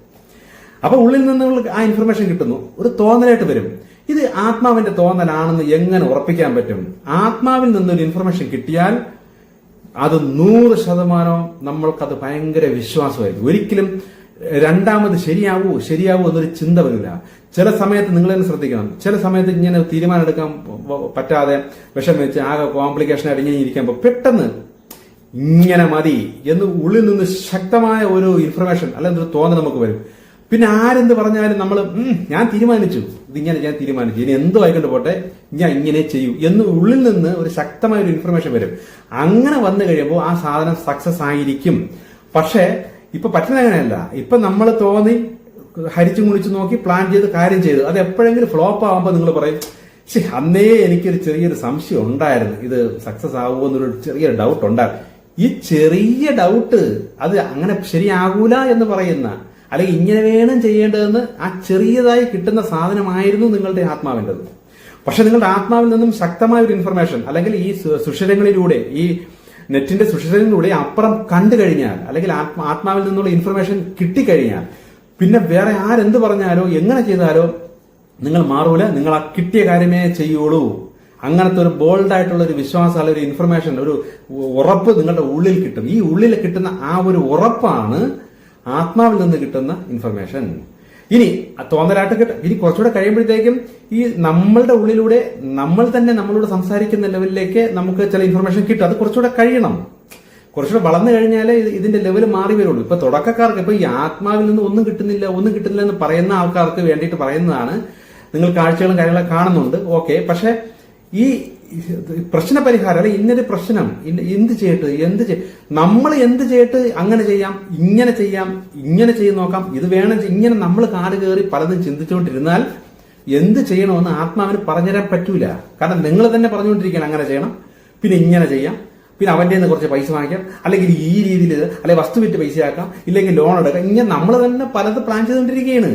അപ്പൊ ഉള്ളിൽ നിന്ന് ആ ഇൻഫർമേഷൻ കിട്ടുന്നു. ഒരു തോന്നലായിട്ട് വരും. ഇത് ആത്മാവിന്റെ തോന്നലാണെന്ന് എങ്ങനെ ഉറപ്പിക്കാൻ പറ്റും? ആത്മാവിൽ നിന്നൊരു ഇൻഫർമേഷൻ കിട്ടിയാൽ അത് നൂറ് ശതമാനം നമ്മൾക്കത് ഭയങ്കര വിശ്വാസമായിരിക്കും. ഒരിക്കലും രണ്ടാമത് ശരിയാവൂ ശരിയാവൂ എന്നൊരു ചിന്ത വരില്ല. ചില സമയത്ത് നിങ്ങൾ തന്നെ ശ്രദ്ധിക്കണം. ചില സമയത്ത് ഇങ്ങനെ തീരുമാനം എടുക്കാൻ പറ്റാതെ വിഷം വെച്ച് ആകെ കോംപ്ലിക്കേഷൻ ഇങ്ങനെ ഇരിക്കുമ്പോൾ പെട്ടെന്ന് ഇങ്ങനെ മതി എന്ന് ഉള്ളിൽ നിന്ന് ശക്തമായ ഒരു ഇൻഫർമേഷൻ അല്ലെങ്കിൽ ഒരു തോന്നൽ നമുക്ക് വരും. പിന്നെ ആരെന്ത് പറഞ്ഞാലും നമ്മൾ ഞാൻ തീരുമാനിച്ചു. ഇതിങ്ങനെ ഞാൻ തീരുമാനിച്ചു. ഇനി എന്തോ ആയിക്കൊണ്ട് പോട്ടെ ഞാൻ ഇങ്ങനെ ചെയ്യൂ. എന്ന് ഉള്ളിൽ നിന്ന് ഒരു ശക്തമായ ഒരു ഇൻഫർമേഷൻ വരും. അങ്ങനെ വന്നു കഴിയുമ്പോൾ ആ സാധനം സക്സസ് ആയിരിക്കും. പക്ഷേ ഇപ്പൊ പറ്റുന്ന അങ്ങനെയല്ല. ഇപ്പൊ നമ്മൾ തോന്നി ഹരിച്ചു മുണിച്ചു നോക്കി പ്ലാൻ ചെയ്ത് കാര്യം ചെയ്തു. അത് എപ്പോഴെങ്കിലും ഫ്ലോപ്പ് ആകുമ്പോൾ നിങ്ങൾ പറയും ശേ അന്നേ എനിക്കൊരു ചെറിയൊരു സംശയം ഉണ്ടായിരുന്നു. ഇത് സക്സസ് ആകുമോ എന്നൊരു ചെറിയ ഡൗട്ട് ഉണ്ടായിരുന്നു. ഈ ചെറിയ ഡൗട്ട് അത് അങ്ങനെ ശരിയാകൂല എന്ന് പറയുന്ന അല്ലെങ്കിൽ ഇങ്ങനെ വേണം ചെയ്യേണ്ടതെന്ന് ആ ചെറിയതായി കിട്ടുന്ന സാധനമായിരുന്നു നിങ്ങളുടെ ആത്മാവിന്റെത്. പക്ഷെ നിങ്ങളുടെ ആത്മാവിൽ നിന്നും ശക്തമായ ഒരു ഇൻഫർമേഷൻ അല്ലെങ്കിൽ ഈ സുഷിരങ്ങളിലൂടെ ഈ നെറ്റിന്റെ സുഷിരങ്ങളിലൂടെ അപ്പുറം കണ്ടു കഴിഞ്ഞാൽ അല്ലെങ്കിൽ ആത്മാവിൽ നിന്നുള്ള ഇൻഫർമേഷൻ കിട്ടിക്കഴിഞ്ഞാൽ പിന്നെ വേറെ ആരെന്ത് പറഞ്ഞാലോ എങ്ങനെ ചെയ്താലോ നിങ്ങൾ മാറൂല നിങ്ങൾ ആ കിട്ടിയ കാര്യമേ ചെയ്യുള്ളൂ. അങ്ങനത്തെ ഒരു ബോൾഡ് ആയിട്ടുള്ള ഒരു വിശ്വാസം അല്ലെങ്കിൽ ഒരു ഇൻഫർമേഷൻ ഒരു ഉറപ്പ് നിങ്ങളുടെ ഉള്ളിൽ കിട്ടും. ഈ ഉള്ളിൽ കിട്ടുന്ന ആ ഒരു ഉറപ്പാണ് ആത്മാവിൽ നിന്ന് കിട്ടുന്ന ഇൻഫർമേഷൻ ഇനി തോന്നലാട്ട് കിട്ടും ഇനി കുറച്ചുകൂടെ കഴിയുമ്പോഴത്തേക്കും ഈ നമ്മളുടെ ഉള്ളിലൂടെ നമ്മൾ തന്നെ നമ്മളോട് സംസാരിക്കുന്ന ലെവലിലേക്ക് നമുക്ക് ചില ഇൻഫർമേഷൻ കിട്ടും. അത് കുറച്ചുകൂടെ കഴിയണം. കുറച്ചുകൂടെ വളർന്നു കഴിഞ്ഞാലേ ഇതിന്റെ ലെവൽ മാറി വരുള്ളൂ. ഇപ്പൊ തുടക്കക്കാർക്ക് ഇപ്പൊ ഈ ആത്മാവിൽ നിന്ന് ഒന്നും കിട്ടുന്നില്ല ഒന്നും കിട്ടുന്നില്ല എന്ന് പറയുന്ന ആൾക്കാർക്ക് വേണ്ടിയിട്ട് പറയുന്നതാണ്. നിങ്ങൾ കാഴ്ചകളും കാര്യങ്ങളൊക്കെ കാണുന്നുണ്ട്. ഓക്കെ പക്ഷെ ഈ പ്രശ്ന പരിഹാരം അല്ലെ ഇന്നൊരു പ്രശ്നം. എന്ത് ചെയ്യട്ട് എന്ത് ചെയ്യ നമ്മൾ എന്ത് ചെയ്യട്ട് അങ്ങനെ ചെയ്യാം ഇങ്ങനെ ചെയ്യാം ഇങ്ങനെ ചെയ്ത് നോക്കാം. ഇത് വേണം ഇങ്ങനെ നമ്മൾ കാട് കയറി പലതും ചിന്തിച്ചുകൊണ്ടിരുന്നാൽ എന്ത് ചെയ്യണമെന്ന് ആത്മാവിന് പറഞ്ഞുതരാൻ പറ്റൂല. കാരണം നിങ്ങൾ തന്നെ പറഞ്ഞുകൊണ്ടിരിക്കണം അങ്ങനെ ചെയ്യണം. പിന്നെ ഇങ്ങനെ ചെയ്യാം. പിന്നെ അവന്റെ നിന്ന് കുറച്ച് പൈസ വാങ്ങിക്കാം. അല്ലെങ്കിൽ ഈ രീതിയിൽ അല്ലെങ്കിൽ വസ്തു വിറ്റ് പൈസ ആക്കാം ഇല്ലെങ്കിൽ ലോൺ എടുക്കാം. ഇങ്ങനെ നമ്മൾ തന്നെ പലത് പ്ലാൻ ചെയ്തുകൊണ്ടിരിക്കുകയാണ്.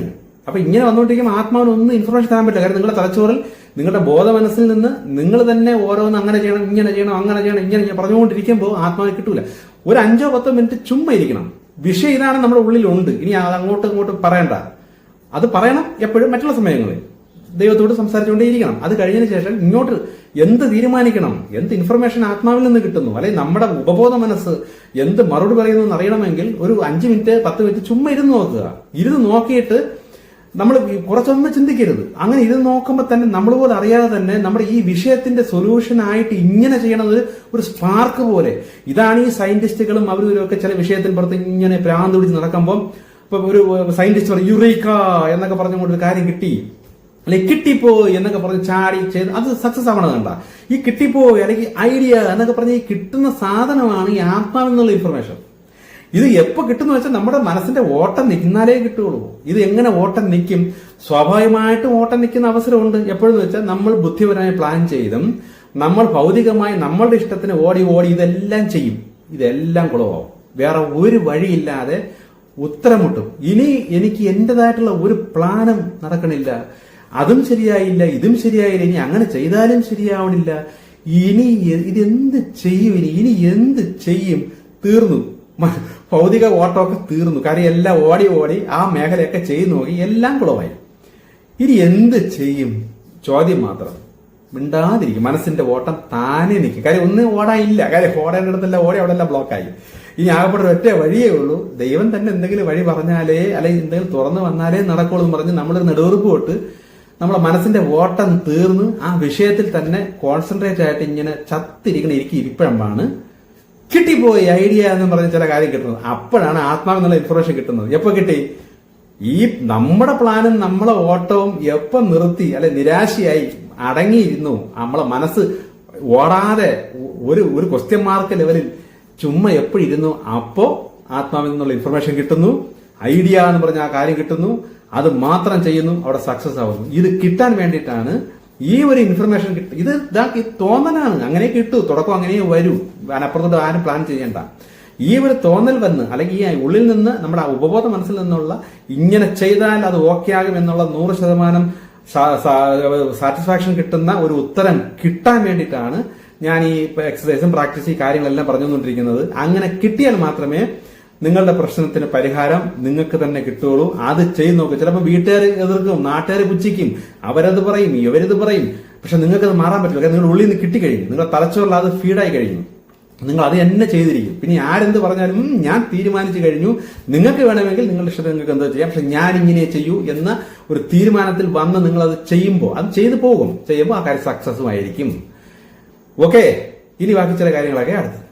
അപ്പൊ ഇങ്ങനെ വന്നുകൊണ്ടിരിക്കുമ്പോൾ ആത്മാവിന് ഒന്നും ഇൻഫർമേഷൻ തരാൻ പറ്റില്ല. കാരണം നിങ്ങളുടെ തലച്ചോറിൽ നിങ്ങളുടെ ബോധ മനസ്സിൽ നിന്ന് നിങ്ങൾ തന്നെ ഓരോന്ന് അങ്ങനെ ചെയ്യണം ഇങ്ങനെ ചെയ്യണം അങ്ങനെ ചെയ്യണം ഇങ്ങനെ പറഞ്ഞുകൊണ്ടിരിക്കുമ്പോൾ ആത്മാവ് കിട്ടൂല. ഒരു അഞ്ചോ പത്തോ മിനിറ്റ് ചുമ്മാ ഇരിക്കണം. വിഷയം ഇതാണ് നമ്മുടെ ഉള്ളിലുണ്ട്. ഇനി അത് അങ്ങോട്ടും ഇങ്ങോട്ടും പറയണ്ട. അത് പറയണം എപ്പോഴും മറ്റുള്ള സമയങ്ങളിൽ. ദൈവത്തോട് സംസാരിച്ചുകൊണ്ടേ ഇരിക്കണം അത് കഴിഞ്ഞതിന് ശേഷം ഇങ്ങോട്ട് എന്ത് തീരുമാനിക്കണം? എന്ത് ഇൻഫർമേഷൻ ആത്മാവിൽ നിന്ന് കിട്ടുന്നു? അല്ലെങ്കിൽ നമ്മുടെ ഉപബോധ മനസ്സ് എന്ത് മറുപടി പറയുന്നു എന്ന് അറിയണമെങ്കിൽ ഒരു അഞ്ച് മിനിറ്റ് പത്ത് മിനിറ്റ് ചുമ്മാ ഇരുന്ന് നോക്കുക. ഇരുന്ന് നോക്കിയിട്ട് നമ്മൾ കുറച്ചൊന്നും ചിന്തിക്കരുത്. അങ്ങനെ ഇത് നോക്കുമ്പോൾ തന്നെ നമ്മൾ പോലും അറിയാതെ തന്നെ നമ്മുടെ ഈ വിഷയത്തിന്റെ സൊല്യൂഷൻ ആയിട്ട് ഇങ്ങനെ ചെയ്യണത് ഒരു സ്പാർക്ക് പോലെ. ഇതാണ് ഈ സയന്റിസ്റ്റുകളും അവരും ഒക്കെ ചില വിഷയത്തിന് പുറത്ത് ഇങ്ങനെ പ്രാന്ത് പിടിച്ച് നടക്കുമ്പോൾ ഇപ്പൊ ഒരു സയന്റിസ്റ്റ് പറയും യുറീക്ക എന്നൊക്കെ പറഞ്ഞുകൊണ്ട് ഒരു കാര്യം കിട്ടി. അല്ലെ കിട്ടിപ്പോ എന്നൊക്കെ പറഞ്ഞ് ചാടി ചെയ്ത് അത് സക്സസ് ആവണത് കണ്ട. ഈ കിട്ടിപ്പോ അല്ലെങ്കിൽ ഐഡിയ എന്നൊക്കെ പറഞ്ഞ് ഈ കിട്ടുന്ന സാധനമാണ് ഈ ആത്മാവെന്നുള്ള ഇൻഫർമേഷൻ ഇത് എപ്പോ കിട്ടുന്ന വെച്ചാൽ നമ്മുടെ മനസ്സിന്റെ ഓട്ടം നിന്നാലേ കിട്ടുകയുള്ളൂ. ഇത് എങ്ങനെ ഓട്ടം നിൽക്കും സ്വാഭാവികമായിട്ടും ഓട്ടം നിൽക്കുന്ന അവസരമുണ്ട്. എപ്പോഴെന്ന് വെച്ചാൽ നമ്മൾ ബുദ്ധിപരമായി പ്ലാൻ ചെയ്തും നമ്മൾ ഭൗതികമായി നമ്മളുടെ ഇഷ്ടത്തിന് ഓടി ഓടി ഇതെല്ലാം ചെയ്യും. ഇതെല്ലാം കുളമാവും വേറെ ഒരു വഴിയില്ലാതെ ഉത്തരമുട്ടും. ഇനി എനിക്ക് എന്റേതായിട്ടുള്ള ഒരു പ്ലാനും നടക്കണില്ല. അതും ശരിയായില്ല ഇതും ശരിയായില്ല ഇനി അങ്ങനെ ചെയ്താലും ശരിയാവണില്ല. ഇനി ഇത് ഇതെന്ത് ചെയ്യും? ഇനി ഇനി എന്ത് ചെയ്യും? തീർന്നു. ഭൗതിക ഓട്ടമൊക്കെ തീർന്നു. കാര്യം എല്ലാം ഓടി ഓടി ആ മേഖലയൊക്കെ ചെയ്തു നോക്കി എല്ലാം കുളമായി. ഇനി എന്ത് ചെയ്യും? ചോദ്യം മാത്രം. മിണ്ടാതിരിക്കും. മനസ്സിന്റെ ഓട്ടം താനെ നിൽക്കും. കാര്യം ഒന്നും ഓടാനില്ല കാര്യം ഓടേണ്ടടുത്തല്ല ഓടി അവിടെ എല്ലാം ബ്ലോക്കായി ഇനി ആകപ്പെട്ട ഒരു ഒറ്റ വഴിയേ ഉള്ളൂ. ദൈവം തന്നെ എന്തെങ്കിലും വഴി പറഞ്ഞാലേ അല്ലെങ്കിൽ എന്തെങ്കിലും തുറന്നു വന്നാലേ നടക്കുള്ളൂ എന്ന് പറഞ്ഞ് നമ്മളൊരു നെടുവെറുപ്പ് തൊട്ട് നമ്മളെ മനസ്സിന്റെ ഓട്ടം തീർന്ന് ആ വിഷയത്തിൽ തന്നെ കോൺസെൻട്രേറ്റ് ആയിട്ട് ഇങ്ങനെ ചത്തിരിക്കണ ഇരിക്കും ഇരിപ്പഴമ്പാണ് കിട്ടിപ്പോയി ഐഡിയ എന്ന് പറഞ്ഞ ചില കാര്യം കിട്ടുന്നത്. അപ്പോഴാണ് ആത്മാവെന്നുള്ള ഇൻഫർമേഷൻ കിട്ടുന്നത്. എപ്പോൾ കിട്ടി? ഈ നമ്മുടെ പ്ലാനും നമ്മളെ ഓട്ടവും എപ്പം നിർത്തി അല്ലെ നിരാശയായി അടങ്ങിയിരുന്നു നമ്മളെ മനസ്സ് ഓടാതെ ഒരു ഒരു ക്വസ്റ്റ്യൻ മാർക്ക് ലെവലിൽ ചുമ്മാ എപ്പോഴിരുന്നു അപ്പോ ആത്മാവിൽ നിന്നുള്ള ഇൻഫർമേഷൻ കിട്ടുന്നു. ഐഡിയ എന്ന് പറഞ്ഞ ആ കാര്യം കിട്ടുന്നു. അത് മാത്രം ചെയ്യുന്നു അവിടെ സക്സസ് ആവുന്നു. ഇത് കിട്ടാൻ വേണ്ടിയിട്ടാണ് ഈ ഒരു ഇൻഫർമേഷൻ കിട്ടും ഇത് ഇതാ ഈ തോന്നലാണ്. അങ്ങനെ കിട്ടൂ. തുടക്കം അങ്ങനെ വരൂ. അപ്പുറത്തോട്ട് ആരും പ്ലാൻ ചെയ്യേണ്ട. ഈ ഒരു തോന്നൽ വന്ന് അല്ലെങ്കിൽ ഈ ഉള്ളിൽ നിന്ന് നമ്മുടെ ഉപബോധ മനസ്സിൽ നിന്നുള്ള ഇങ്ങനെ ചെയ്താൽ അത് ഓക്കെ ആകും എന്നുള്ള നൂറ് ശതമാനം സാറ്റിസ്ഫാക്ഷൻ കിട്ടുന്ന ഒരു ഉത്തരം കിട്ടാൻ വേണ്ടിയിട്ടാണ് ഞാൻ ഈ എക്സസൈസും പ്രാക്ടീസ് ഈ കാര്യങ്ങളെല്ലാം പറഞ്ഞുകൊണ്ടിരിക്കുന്നത്. അങ്ങനെ കിട്ടിയാൽ മാത്രമേ നിങ്ങളുടെ പ്രശ്നത്തിന് പരിഹാരം നിങ്ങൾക്ക് തന്നെ കിട്ടുള്ളൂ അത് ചെയ്തു നോക്കുക ചിലപ്പോൾ വീട്ടുകാർ എതിർക്കും നാട്ടുകാർ പുച്ഛിക്കും. അവരത് പറയും ഇവരത് പറയും. പക്ഷെ നിങ്ങൾക്ക് അത് മാറാൻ പറ്റില്ല. കാരണം നിങ്ങളുടെ ഉള്ളിൽ നിന്ന് കിട്ടിക്കഴിഞ്ഞു. നിങ്ങളുടെ തലച്ചോറിൽ അത് ഫീഡായി കഴിഞ്ഞു. നിങ്ങൾ അത് തന്നെ ചെയ്തിരിക്കും. പിന്നെ ആരെന്ത് പറഞ്ഞാലും ഞാൻ തീരുമാനിച്ചു കഴിഞ്ഞു. നിങ്ങൾക്ക് വേണമെങ്കിൽ നിങ്ങളുടെ ഇഷ്ടത്തിന് നിങ്ങൾക്ക് എന്തോ ചെയ്യാം. പക്ഷെ ഞാൻ ഇങ്ങനെ ചെയ്യൂ എന്ന ഒരു തീരുമാനത്തിൽ വന്ന് നിങ്ങൾ അത് ചെയ്യുമ്പോൾ അത് ചെയ്തു പോകും. ചെയ്യുമ്പോൾ ആ കാര്യം സക്സസ്സും ആയിരിക്കും. ഓക്കെ ഇനി ബാക്കി ചില കാര്യങ്ങളൊക്കെ അടുത്ത്